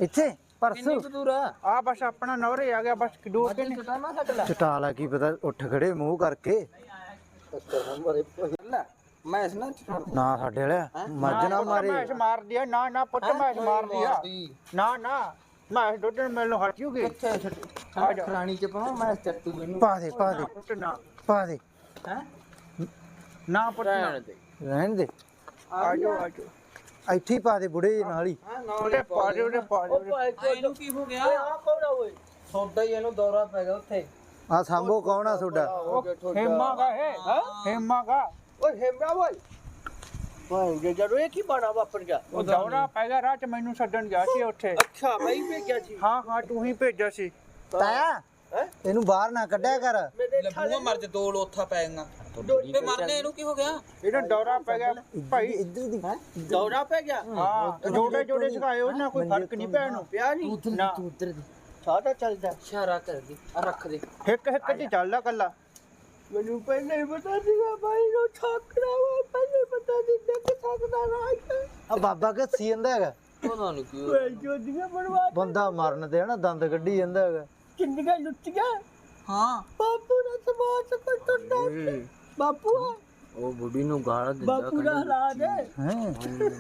ਇੱਥੇ? ਕਿੰਨੀ ਪਰਸੂ ਕੁ ਦੂਰ ਆ? ਆ ਬਸ ਆਪਣਾ ਨਵਰੇ ਆ ਗਿਆ ਬਸ ਦੂਰ ਕੇ ਮੱਝ ਚਟਾ ਨਾ ਛੱਡ ਲੈ। ਚਟਾ ਲਾ ਕੀ ਪਤਾ ਉੱਠ ਖੜੇ ਮੂੰਹ ਕਰਕੇ। ਲੈ ਮੈਂ ਇਸ ਨਾਲ ਨਾ ਸਾਡੇ ਵਾਲਿਆ ਮੱਝ ਨਾ ਮਾਰੇ। ਮੈਸ ਮਾਰ ਦਿਆ ਨਾ ਨਾ ਪੁੱਤ ਮੈਸ ਮਾਰ ਦਿਆ ਨਾ ਨਾ ਮੈਸ ਦੁੱਧ ਨੂੰ ਮੈਨੂੰ ਹਟ ਜੂਗੀ। ਕਿੱਥੇ ਛੱਡ ਖਰਾਣੀ ਚ ਪਾਵਾਂ ਮੈਂ ਚੱਟੂ ਮੈਨੂੰ। ਪਾ ਦੇ ਪਾ ਦੇ। ਪੁੱਤ ਨਾ। ਪਾ ਦੇ। ਹੈ? ਨਾ ਪੁੱਤ ਨਾ। ਰਹਿਣ ਦੇ। ਰਹਿਣ ਦੇ। ਆਜੋ ਆਜੋ। ਇੱਥੇ ਹੀ ਪਾ ਦੇ ਬੁੜੇ ਜਿਹੇ ਨਾਲ ਹੀ। ਉਹਦੇ ਪਾੜੇ ਉਹਦੇ ਪਾੜੇ ਇਹਨੂੰ ਕੀ ਹੋ ਗਿਆ? ਆ ਕੌਣ ਆ ਓਏ? ਸੋਡਾ ਹੀ ਇਹਨੂੰ ਦੌਰਾ ਪੈ ਗਿਆ ਉੱਥੇ। ਆ ਸਾਂਭੋ ਕੌਣ ਆ ਤੁਹਾਡਾ? ਹੇਮਾ ਦਾ ਹੈ? ਹੇਮਾ ਦਾ ਓਏ ਹੇਮਾ ਓਏ। ਓਏ ਜੇ ਜਦੋਂ ਇਹ ਕੀ ਬਣਾ ਵਾਪਰ ਗਿਆ ਉਹ ਦੌਰਾ ਪੈ ਗਿਆ ਰਾਹ ਚ ਮੈਨੂੰ ਛੱਡਣ ਗਿਆ ਸੀ ਉੱਥੇ। ਅੱਛਾ ਮੈਂ ਹੀ ਭੇਜਿਆ ਸੀ। ਹਾਂ ਹਾਂ ਤੂੰ ਹੀ ਭੇਜਿਆ ਸੀ। ਤਾਇਆ ਇਹਨੂੰ ਬਾਹਰ ਨਾ ਕੱਢਿਆ ਕਰ। ਲੱਭੂਗਾ ਮਰ ਜਾ ਦੋ ਲੋਥਾ ਪੈ ਗਈਆਂ। ਤੇ ਮਰਨੇ ਇਹਨੂੰ ਕੀ ਹੋ ਗਿਆ? ਇਹਨੂੰ ਦੌਰਾ ਪੈ ਗਿਆ ਭਾਈ। ਇੱਧਰ ਦੀ ਦੌਰਾ ਪੈ ਗਿਆ? ਹਾਂ ਜੋੜੇ ਜੋੜੇ ਸਿਖਾਏ ਉਹਨਾਂ ਕੋਈ ਫ਼ਰਕ ਨਹੀਂ ਪਿਆ ਇਹਨੂੰ ਪਿਆ ਨਹੀਂ? ਨਾ। ਤੂੰ ਉਧਰ ਦੀ। ਸਾਦਾ ਚੱਲਦਾ। ਇਸ਼ਾਰਾ ਕਰ ਦੀ ਆ ਰੱਖ ਦੇ। ਇੱਕ ਇੱਕ ਚੱਲਦਾ ਕੱਲਾ। ਮੈਨੂੰ ਪਹਿਲਾਂ ਹੀ ਪਤਾ ਸੀਗਾ ਭਾਈ ਨੂੰ ਠਾਕਰਾ ਵਾ ਪਹਿਲਾਂ ਹੀ ਪਤਾ ਸੀ ਕਿ ਸਕਦਾ ਰਾਜ। ਆ ਬਾਬਾ ਕਿ ਸੀ ਜਾਂਦਾ ਹੈਗਾ? ਉਹਨਾਂ ਨੂੰ ਕੀ ਓਏ ਜੋਦੀਆਂ ਬਣਵਾ ਬੰਦਾ ਮਰਨ ਤੇ ਹਨਾ ਦੰਦ ਕੱਢੀ ਜਾਂਦਾ ਹੈਗਾ। ਕਿੰਨੀਆਂ ਲੁੱਟੀਆਂ? ਹਾਂ। ਬਾਪੂ ਦਾ ਸਮਾਜ ਕੋਈ ਟੁੱਟਾ ਬਾਪੂ ਉਹ ਬੁੱਢੀ ਨੂੰ ਗਾਲ ਦਿੰਦਾ ਬਾਪੂ ਦਾ ਹਾਲਾਤ ਹੈ।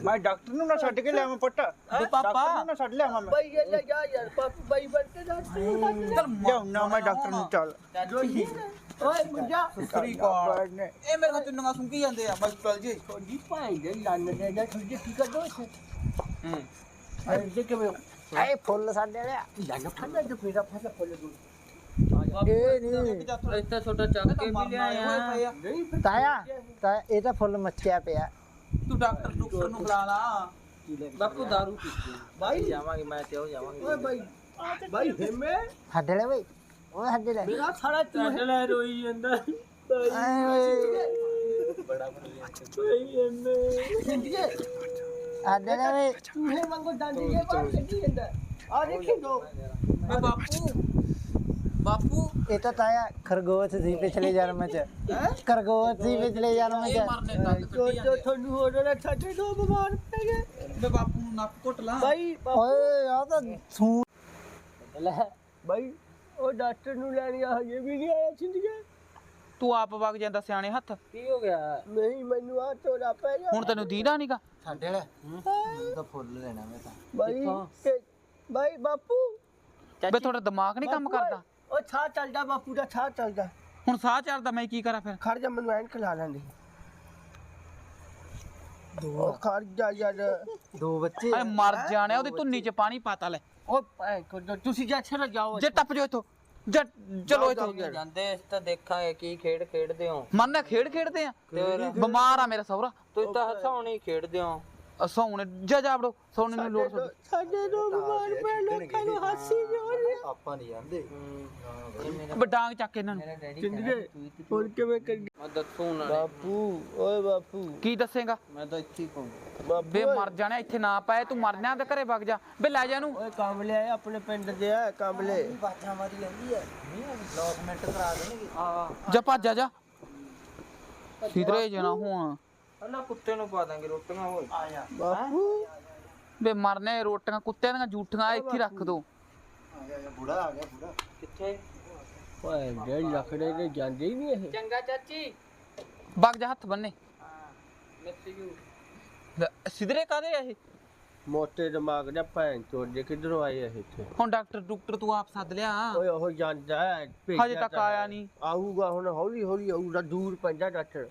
ਮੈਂ ਡਾਕਟਰ ਨੂੰ ਨਾ ਛੱਡ ਕੇ ਲਿਆਵਾਂ ਪੁੱਤ। ਤੇ ਪਾਪਾ। ਨਾ ਛੱਡ ਲਿਆਵਾਂ ਮੈਂ। ਬਈ ਇਹ ਲੈ ਜਾ ਯਾਰ ਬਾਪੂ ਬਈ ਬਣ ਕੇ ਜਾ ਲਿਆਉਣਾ ਮੈਂ ਡਾਕਟਰ ਨੂੰ ਚੱਲ। ਓਏ ਇਹ ਮੇਰੇ ਨਾਲ ਚੁੰਨੀਆਂ ਸੁੰਕੀ ਜਾਂਦੇ ਆ ਬਸ ਚੱਲ ਜੀ। ਥੋੜੀ ਭਾਈ ਦੇ ਲੰਨ ਦੇ ਨਾ ਥੋੜੀ ਕੀ ਕਰ ਦੋ ਹੂੰ। ਅਰੇ ਜੇ ਕਿਵੇਂ ਐ ਫੁੱਲ ਸਾਡੇ ਵਾਲਿਆ ਲੰਨ ਫੜਨਾ ਤੇ ਮੇਰਾ ਫੁੱਲ ਦੂ ਇਹ ਨਹੀਂ। ਇੱਥੇ ਛੋਟਾ ਚੱਕ ਕੇ ਵੀ ਲਿਆਇਆ ਨਹੀਂ ਫਿਰ ਤਾਇਆ ਤਾਂ ਇਹ ਤਾਂ ਫੁੱਲ ਮੱਚਿਆ ਪਿਆ। ਤੂੰ ਡਾਕਟਰ ਡਾਕਟਰ ਨੂੰ ਬੁਲਾ ਲਾ। ਬਾਪੂ ਦਾਰੂ ਪੀਤੀ ਭਾਈ ਜਾਵਾਂਗੇ ਮੈਂ ਤੇ ਉਹ ਜਾਵਾਂਗੇ। ਓਏ ਭਾਈ ਭਾਈ ਫੇਮੇ ਸਾਡੇ ਲੈ ਬਈ। ਓਏ ਸਾਡੇ ਲੈ। ਮੇਰਾ ਸਾਰਾ ਹੈ ਲੈ ਰੋਈ ਜਾਂਦਾ। ਓਏ। ਸਿੰਧੀਏ ਸਾਡੇ ਲੈ ਬਈ ਤੂੰ ਹੈ ਮੰਗੋ ਡਾਂਡੀ ਇਹ ਬਾਤ ਸਿੱਧੀ ਜਾਂਦਾ। ਆ ਦੇਖੀ ਦੋ। ਵੇ ਬਾਪੂ। ਬਾਪੂ। ਇਹ ਤਾਂ ਤਾਇਆ ਖਰਗੋਸ਼ ਸੀ ਪਿਛਲੇ ਜਨਮ ਚ। ਖਰਗੋਸ਼ ਸੀ ਪਿਛਲੇ ਜਨਮ ਇਹ ਚ ਮਰਨੇ ਦੰਦ ਜੋ ਕੱਢੀ ਜੋ ਜਾਂਦੇ ਤੁਹਾਨੂੰ ਹੋ ਰਿਹਾ ਛੱਡੇ ਦੋ ਬਿਮਾਰ ਪੈ ਗਏ। ਵੇ ਬਾਪੂ ਨੂੰ ਨੱਕ ਘੁੱਟ ਲਾ। ਭਾਈ ਓਏ ਆ ਤਾਂ ਸੂ ਲੈ ਭਾਈ ਉਹ ਡਾਕਟਰ ਨੂੰ ਲੈਣ ਆ ਹਜੇ ਵੀ ਨਹੀਂ ਆਇਆ ਸਿੰਧੀਏ ਤੂੰ ਆਪ ਵਗ ਜਾਂਦਾ ਸਿਆਣੇ ਹੱਥ। ਕੀ ਹੋ ਗਿਆ? ਨਹੀਂ ਮੈਨੂੰ ਆ ਤੋੜਾ ਪੈ ਗਿਆ। ਹੁਣ ਤੈਨੂੰ ਦੀਦਾ ਨਹੀਂਗਾ ਸਾਡੇ ਲੈ ਤਾਂ ਫੁੱਲ ਲੈਣਾ ਮੈਂ ਤਾਂ। ਤੇ- ਭਾਈ ਬਾਪੂ। ਵੇ ਤੁਹਾਡਾ ਦਿਮਾਗ ਨਹੀਂ ਕੰਮ ਬਾਪੂ, ਕਰਦਾ? ਉਹ ਛਾਹ ਚੱਲਦਾ ਬਾਪੂ ਦਾ ਛਾਹ ਚੱਲਦਾ। ਹੁਣ ਸਾਹ ਚੜਦਾ ਮੈਂ ਕੀ ਕਰਾਂ ਫਿਰ? ਖੜ ਜਾ ਮੈਨੂੰ ਐਨ ਖਿਲਾ ਲੈਂਦੇ ਦੋ। ਖੜ ਜਾ ਯਾਰ। ਦੋ ਬੱਚੇ। ਮਰ ਜਾਣਿਆ ਉਹਦੀ ਧੁੰਨੀ 'ਚ ਪਾਣੀ ਪਾਤਾ ਲੈ। ਉਹ ਤੁਸੀਂ ਜਾ ਛੜ ਜਾਓ ਜੇ ਟੱਪ ਜਾਓ ਇੱਥੋਂ ਜੇ ਚਲੋ ਇੱਥੋਂ ਜਾਂਦੇ ਇਸ ਤਾਂ ਦੇਖਾਂਗੇ ਕੀ ਖੇਡ ਖੇਡਦੇ ਹੋ। ਮੰਨ ਖੇਡ ਖੇਡਦੇ ਆ। ਤੇ? ਬਿਮਾਰ ਆ ਮੇਰਾ ਸਹੁਰਾ। ਤੁਸੀਂ ਤਾਂ ਹਸਾਉਣੀ ਖੇਡਦੇ ਹੋ। ਸੌਣੇ ਜਾ ਜਾ ਵੜੋ ਸੌਣੇ ਨੂੰ ਲੋੜ ਦੋ- ਸਾਡੇ ਦੋ ਬਿਮਾਰ ਪੈ ਲੋਕਾਂ ਨੂੰ ਹਾਸੀ ਹੋ ਰਹੀ ਆਪਾਂ ਨਹੀਂ ਜਾਂਦੇ। ਬ ਡਾਂਗ ਚੱਕ ਇਹਨਾਂ ਨੂੰ। ਸਿੰਧੀਏ ਹੁਣ ਕਿਵੇਂ ਕਰ ਮੈਂ ਦੱਸੂ ਨਾ। ਬਾਪੂ ਓਏ ਬਾਪੂ। ਕੀ ਦੱਸੇਗਾ? ਮੈਂ ਤਾਂ ਇੱਥੇ ਹੀ ਕਹੂੰ ਬਾਪੂ ਵੇ ਮਰ ਜਾਣਿਆ ਇੱਥੇ ਨਾ ਪਾਏ ਤੂੰ ਮਰ ਜਾ ਤੇ ਘਰੇ ਵਗ ਜਾ। ਵੇ ਲੈ ਜਾ ਇਹਨੂੰ। ਓਏ ਕਾਮਲੇ ਆਏ ਆਪਣੇ ਪਿੰਡ ਦੇ ਆ ਕਾਮਲੇ ਬਾਤਾਂ ਮਾਰੀ ਜਾਂਦੀ ਹੈ ਡਾਕੂਮੈਂਟ ਕਰਾ ਦੇਣਗੇ। ਆ ਜਾ ਭੱਜ ਜਾ ਜਾ। ਸਿਧਰੇ ਜਣਾ ਹੁਣ। ਅੱਲਾ ਕੁੱਤੇ ਨੂੰ ਪਾ ਦਾਂਗੇ ਰੋਟੀਆਂ ਹੋਏ ਬਾਪੂ। ਵੇ ਮਰਨੇ ਰੋਟੀਆਂ ਕੁੱਤਿਆਂ ਦੀਆਂ ਜੂਠੀਆਂ ਇੱਥੇ ਹੀ ਰੱਖ ਦੋ। ਬੁੜਾ ਆ ਗਿਆ ਬੁੜਾ। ਕਿੱਥੇ? ਓਏ ਡੇਢ ਲੱਖ ਦੇ ਤੇ ਜਾਂਦੇ ਹੀ ਨਹੀਂ ਇਹ। ਚੰਗਾ ਚਾਚੀ। ਵਗ ਜਾ ਹੱਥ ਬੰਨੇ। Miss you. ਲੈ, ਸਿਧਰੇ ਕਾਦੇ ਆ ਇਹ? ਮੋਟੇ ਦਿਮਾਗ ਦਾ ਭੈਣ ਚੋਦ ਕਿੱਧਰੋਂ ਆਏ ਇਹ ਇੱਥੇ? ਹੁਣ ਡਾਕਟਰ ਡਾਕਟਰ ਤੂੰ ਆਪ ਸੱਦ ਲਿਆ। ਓਏ ਉਹ ਜਾਂਦਾ ਹੈ, ਭੇਜਿਆ ਹਜੇ ਤੱਕ ਤਾਂ ਆਇਆ ਹੈ। ਨਹੀਂ। ਆਊਗਾ ਹੁਣ ਹੌਲੀ ਹੌਲੀ ਆਊਗਾ ਦੂਰ ਪੈਂਦਾ ਡਾਕਟਰ।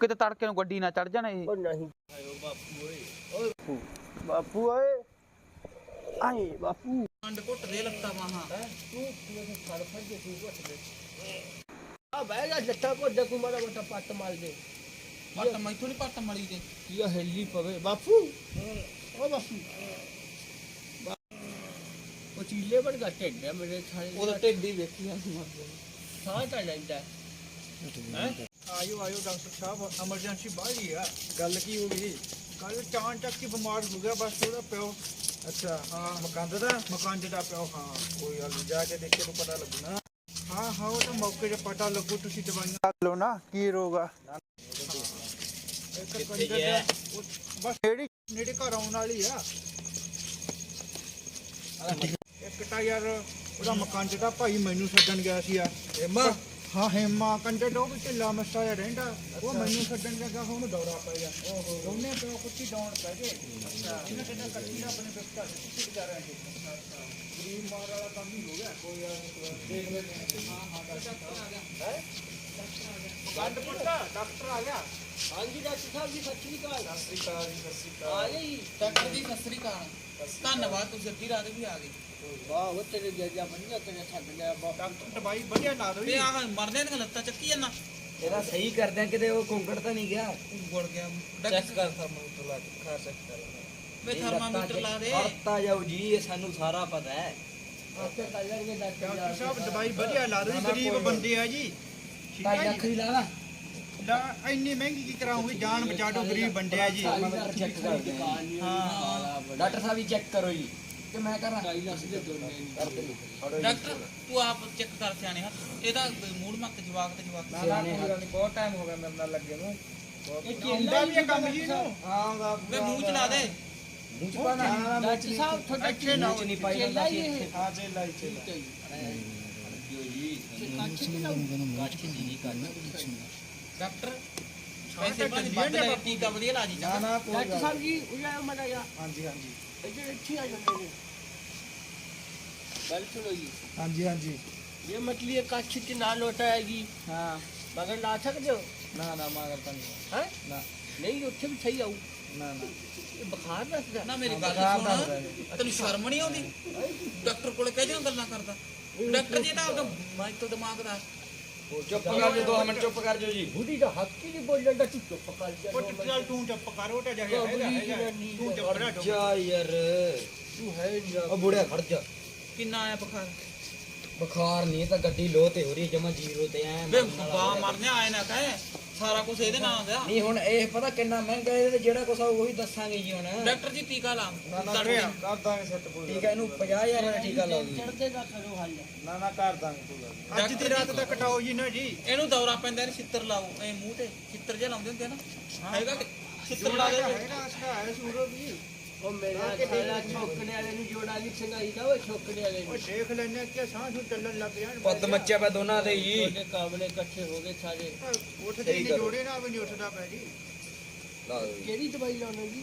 ਕਿਤੇ ਤੜਕੇ ਨੂੰ ਗੱਡੀ ਨਾ ਚੜ ਜਾਣਾ ਇਹ। ਉਹ ਨਹੀਂ। ਆਇਓ ਬਾਪੂ ਓਏ। ਓਏ ਬਾਪੂ ਓਏ। ਆਏ ਬਾਪੂ। ਖੰਡ ਘੁੱਟ ਦੇ ਲੱਤਾਂ ਵਾਹਾਂ ਆ ਬਹਿ ਜਾ ਜੱਟਾ ਕੋ ਦੇਖੂ ਮਾਰਾ ਮੋਟਾ ਪੱਟ ਮਾਰ ਦੇ। ਪੱਟ ਮੈਥੋਂ ਨਹੀਂ ਪੱਟ ਮਲੀ ਦੇ। ਕੀ ਹੈਲੀ ਪਵੇ। ਬਾਪੂ। ਓ ਬਾਪੂ। ਬਾ- ਉਹ ਚੀਲੇ ਬਣ ਗਾ ਢਿੱਡ ਹੈ ਮੇਰੇ ਸਾਰੇ ਉਹਦਾ ਢਿੱਡੀ ਵੇਖੀ ਆ ਸਾਹ ਤਾਂ ਲੈਂਦਾ। ਹੈ? ਆਇਓ ਆਇਓ ਡਾਕਟਰ ਸਾਹਿਬ ਐਮਰਜੈਂਸੀ ਬਾਹਰੀ ਆ। ਗੱਲ ਕੀ ਹੋ ਗਈ? ਕੱਲ ਚਾਂ ਚੱਕ ਕੇ ਬਿਮਾਰ ਹੋ ਗਿਆ ਬਸ ਉਹਦਾ ਪਿਓ। ਅੱਛਾ ਹਾਂ ਮਕੰਦ ਦਾ? ਮਕੰਦ ਦਾ ਪਿਓ ਹਾਂ ਕੋਈ ਗੱਲ ਨੀ, ਜਾ ਕੇ ਦੇਖੇ ਨੂੰ ਪਤਾ ਲੱਗਣਾ। ਹਾਂ ਹਾਂ ਉਹ ਤਾਂ ਮੌਕੇ 'ਤੇ ਪਤਾ ਲੱਗੂ ਤੁਸੀਂ ਦਵਾਈਆਂ ਲਓ ਨਾ ਕੀ ਰੋਗ ਆ? ਇੱਕ ਕੰਜਰ ਦਾ ਉਹ ਬਸ ਨੇੜੇ ਨੇੜੇ ਘਰ ਆਉਣ ਵਾਲੀ ਆ। ਇੱਕ ਤਾਂ ਯਾਰ ਉਹਦਾ ਮਕੰਦ ਦਾ ਭਾਈ ਮੈਨੂੰ ਛੱਡਣ ਗਿਆ ਸੀ ਆ ਹਿੰਮਾ? ਹਾਂ ਹਿੰਮਾ ਉਹ ਵੀ ਢਿੱਲਾ ਮੱਸਾ ਜਿਹਾ ਰਹਿੰਦਾ। ਉਹ ਮੈਨੂੰ ਛੱਡਣ ਲੱਗਾ ਉਹਨੂੰ ਦੌੜਾ ਪੈ ਗਿਆ। ਦੋਨੇ ਪਿਓ ਕੁੱਤੀ ਦੌੜ ਪੈ ਗਏ। ਇਹਨਾਂ ਕਿੰਨਾ ਕੱਟੀ ਆਪਣੇ ਬਿਸਕਟ ਕੁੱਤੀ ਵਿਚਾਰਿਆਂ ਦੇ ਗਰੀਬ ਮਾਰ ਵਾਲਾ ਕੰਮ ਹੀ ਹੋ ਗਿਆ। ਕੋਈ ਯਾਰ ਦੇਖ ਲੈ ਹਾਂ ਹਾਂ ਡਾਕਟਰ ਆ ਗਿਆ। ਹੈ? ਗੰਡ ਪੁੱਟਾ ਡਾਕਟਰ ਆ ਗਿਆ। ਹਾਂਜੀ ਡਾਕਟਰ ਸਾਹਿਬ ਜੀ ਸਤਿ ਸ਼੍ਰੀ ਅਕਾਲ। ਸਤਿ ਸ਼੍ਰੀ ਅਕਾਲ ਸਤਿ ਸ਼੍ਰੀ ਅਕਾਲ। ਆ ਗਈ ਡਾਕਟਰ ਜੀ ਸਤਿ ਸ੍ਰੀ ਅਕਾਲ। ਧੰਨਵਾਦ ਤੁਸੀਂ ਅੱਧੀ ਰਾਤ ਵੀ ਆ ਗਏ। ਵਾਹ ਉਹ ਤੇਰੇ ਜੱਜਾ ਬੰਨਿਆ ਤੇਰੇ ਛੱਡ ਬਾਪੂ ਡਾਕਟਰ ਦਵਾਈ ਵਧੀਆ ਲਾ ਦੋ ਵੇ ਆ ਮਰਨੇ ਦੀਆਂ ਲੱਤਾਂ ਚੱਕੀ ਜਾਂਦਾ। ਇਹਦਾ ਸਹੀ ਕਰਦੇ ਕਿਤੇ ਉਹ ਕੁੰਕੜ ਤਾਂ ਨਹੀਂ ਗਿਆ? ਗੁੜ ਗਿਆ। ਚੈੱਕ ਕਰ ਥਰਮੋਮੀਟਰ ਲਾ ਕੇ ਖਾ ਕਰ ਵੇ ਥਰਮਾਮੀਟਰ ਲਾ ਦੇ। ਹੜਤਾ ਜਾਓ ਜੀ ਇਹ ਸਾਨੂੰ ਸਾਰਾ ਪਤਾ ਹੈ। ਡਾਕਟਰ ਸਾਹਿਬ ਦਵਾਈ ਵਧੀਆ ਲਾ ਦੋ ਜੀ ਗਰੀਬ ਬੰਦੇ ਆ ਜੀ। ਠੀਕ ਹੈ ਲੱਖ ਜੀ। ਦੀ ਲਾ ਲਾ। ਲਾ ਇੰਨੀ ਮਹਿੰਗੀ ਕੀ ਕਰਾਉਂਗੇ ਜਾਨ ਬਚਾ ਦੋ ਗਰੀਬ ਬੰਦੇ ਆ ਜੀ। ਚੈੱਕ ਕਰਦੇ ਹਾਂ। ਡਾਕਟਰ ਸਾਹਿਬ ਹੀ ਚੈੱਕ ਕਰੋ ਜੀ। ਕਿ ਮੈਂ ਕਰਾਂ ਡਾਕਟਰ ਤੂੰ ਆਪ ਚੈੱਕ ਕਰ ਸਿਆਣੇ ਹੱਥ। ਇਹਦਾ ਮੂਡ ਮੱਕ ਜਵਾਕ ਤੇ ਜਵਾਕ। ਬਹੁਤ ਟਾਈਮ ਹੋ ਗਿਆ ਮੇਰੇ ਨਾਲ ਲੱਗੇ ਨੂੰ। ਹੁੰਦਾ ਵੀ ਇਹ ਕੰਮ ਜੀ ਨੂੰ। ਹਾਂ ਦਾ ਵੇ ਮੂੰਹ ਚ ਲਾ ਦੇ। ਮੂੰਹ ਚ ਪਾਣਾ ਡਾਕਟਰ ਸਾਹਿਬ ਤੁਹਾਡਾ ਇੱਥੇ ਨਾ ਨਹੀਂ ਪਾਈ ਜਾਂਦਾ ਸੀ ਇੱਥੇ। ਹਾਂ ਜੇ ਲਾਈ ਚੇ ਡਾਕਟਰ ਪੈਸੇ ਭਾਜੀ ਵੱਧ ਲੈ ਟੀਕਾ ਵਧੀਆ ਲਾ ਜੀ ਨਾ ਨਾ ਕੋਈ ਡਾਕਟਰ ਗੱਲ ਸਾਹਿਬ ਜੀ ਉਰੇ ਮੜਾ ਜਾ ਹਾਂਜੀ ਹਾਂਜੀ ਇੱਧਰ ਇੱਥੇ ਆ ਜਾਂਦੇ ਨੇ ਗੱਲ ਸੁਣੋ ਜੀ ਹਾਂਜੀ ਹਾਂਜੀ ये मछली एक काछ के ना लोटा आएगी ਹਾਂ मगर ला सकते हो ਨਾ ਨਾ ਮਾਗਰ ਤਾਂ ਨਹੀਂ हैं ਨਾ नहीं उत्थे भी सही आऊ ਨਾ ਨਾ ये बुखार दसदा ਨਾ ਮੇਰੀ ਗੱਲ ਬੁਖਾਰ ਦਾ ਸੁਣ ਤੈਨੂੰ ਸ਼ਰਮ ਨਹੀਂ ਆਉਂਦੀ ਡਾਕਟਰ ਕੋਲ ਕਹਿ ਜਾਂ ਗੱਲਾਂ ਕਰਦਾ ਡਾਕਟਰ ਜੀ ਤਾਂ ਆਪਦਾ ਮਾਈਕ ਤੋਂ ਦਿਮਾਗ ਦਾ ਚੁੱਪ ਕਰ ਜੋ 2 ਮਿੰਟ ਚੁੱਪ ਕਰ ਜੋ ਜੀ। ਬੁੱਢੀ ਦਾ ਹੱਕ ਹੀ ਨਹੀਂ ਬੋਲਣ ਦਾ ਤੂੰ ਚੁੱਪ ਕਰ ਜਾ ਉਹ ਟਿੱਕਲ ਤੂੰ ਚੁੱਪ ਕਰ ਉਹ ਟਾ ਜਾ ਤੂੰ ਚੁੱਪ ਨਾ ਜਾ ਯਾਰ। ਤੂੰ ਹੈ ਨਹੀਂ ਉਹ ਬੁੜਿਆ ਖੜ ਜਾ। ਕਿੰਨਾ ਆਇਆ ਬੁਖਾਰ? ਬੁਖਾਰ ਨਹੀਂ ਤਾਂ ਗੱਡੀ ਲੋਹ ਤੇ ਹੋ ਰਹੀ ਜਮਾ ਜ਼ੀਰੋ ਤੇ ਐ ਬੇ ਬਾ ਮਰਨੇ ਆਏ ਨਾ ਕਹੇ। ਸਾਰਾ ਕੁਝ ਇਹਦੇ ਨਾਮ ਦਾ। ਨਹੀਂ ਹੁਣ ਇਹ ਪਤਾ ਕਿੰਨਾ ਮਹਿੰਗਾ ਇਹਦੇ ਜਿਹੜਾ ਕੁਛ ਆਊ ਉਹੀ ਦੱਸਾਂਗੇ ਜੀ ਹੁਣ। ਡਾਕਟਰ ਜੀ ਟੀਕਾ ਲਾ ਨਾ ਨਾ ਕਰ- ਦਾਂਗੇ ਸੈੱਟ ਕੋਈ ਠੀਕ ਹੈ ਇਹਨੂੰ 50000 ਦਾ ਟੀਕਾ ਲਾਓ ਜੀ। ਨਹੀਂ। ਨਾ ਨਾ ਕਰ ਦਾਂਗੇ ਕੋਈ ਅੱਜ ਦੀ ਰਾਤ ਤੱਕ ਟਾਓ ਜੀ ਨਾ ਜੀ। ਇਹਨੂੰ ਦੌਰਾ ਪੈਂਦਾ ਨੇ ਛਿੱਤਰ ਲਾਓ। ਇਹ ਮੂੰਹ ਤੇ ਛਿੱਤਰ ਜੇ ਲਾਉਂਦੇ ਹੁੰਦੇ ਨਾ। ਹੈਗਾ ਕਿ- ਛਿੱਤਰ ਲਾ ਦੇ ਹੈਗਾ ਹੈਗਾ ਸੂਰਜ ਜੀ। ਉਹ ਮੇਰਾ ਸਾਲਾ ਛੋਕੜੇ ਵਾਲੇ ਨੂੰ ਜੋੜਾ ਨਹੀਂ ਸੰਗਾਈਦਾ ਉਹ ਛੋਕੜੇ ਵਾਲੇ ਨੂੰ। ਉਹ ਦੇਖ ਲੈਣੇ ਕਿ ਸਾਹ ਨੂੰ ਚੱਲਣ ਲੱਗ ਜਾਣ ਪੱਤ ਮੱਚਿਆ ਪਿਆ ਦੋਨਾਂ ਦੇ ਹੀ ਉਹਦੇ ਕਾਬਲੇ ਇਕੱਠੇ ਹੋ ਗਏ ਸਾਰੇ। ਉੱਠਦੇ ਨਹੀਂ ਜੋੜੇ ਨਾਲ ਵੀ ਨਹੀਂ ਉੱਠਦਾ ਪੈ ਜੀ। ਕਿਹੜੀ ਦਵਾਈ ਲਾਉਣੀ ਜੀ?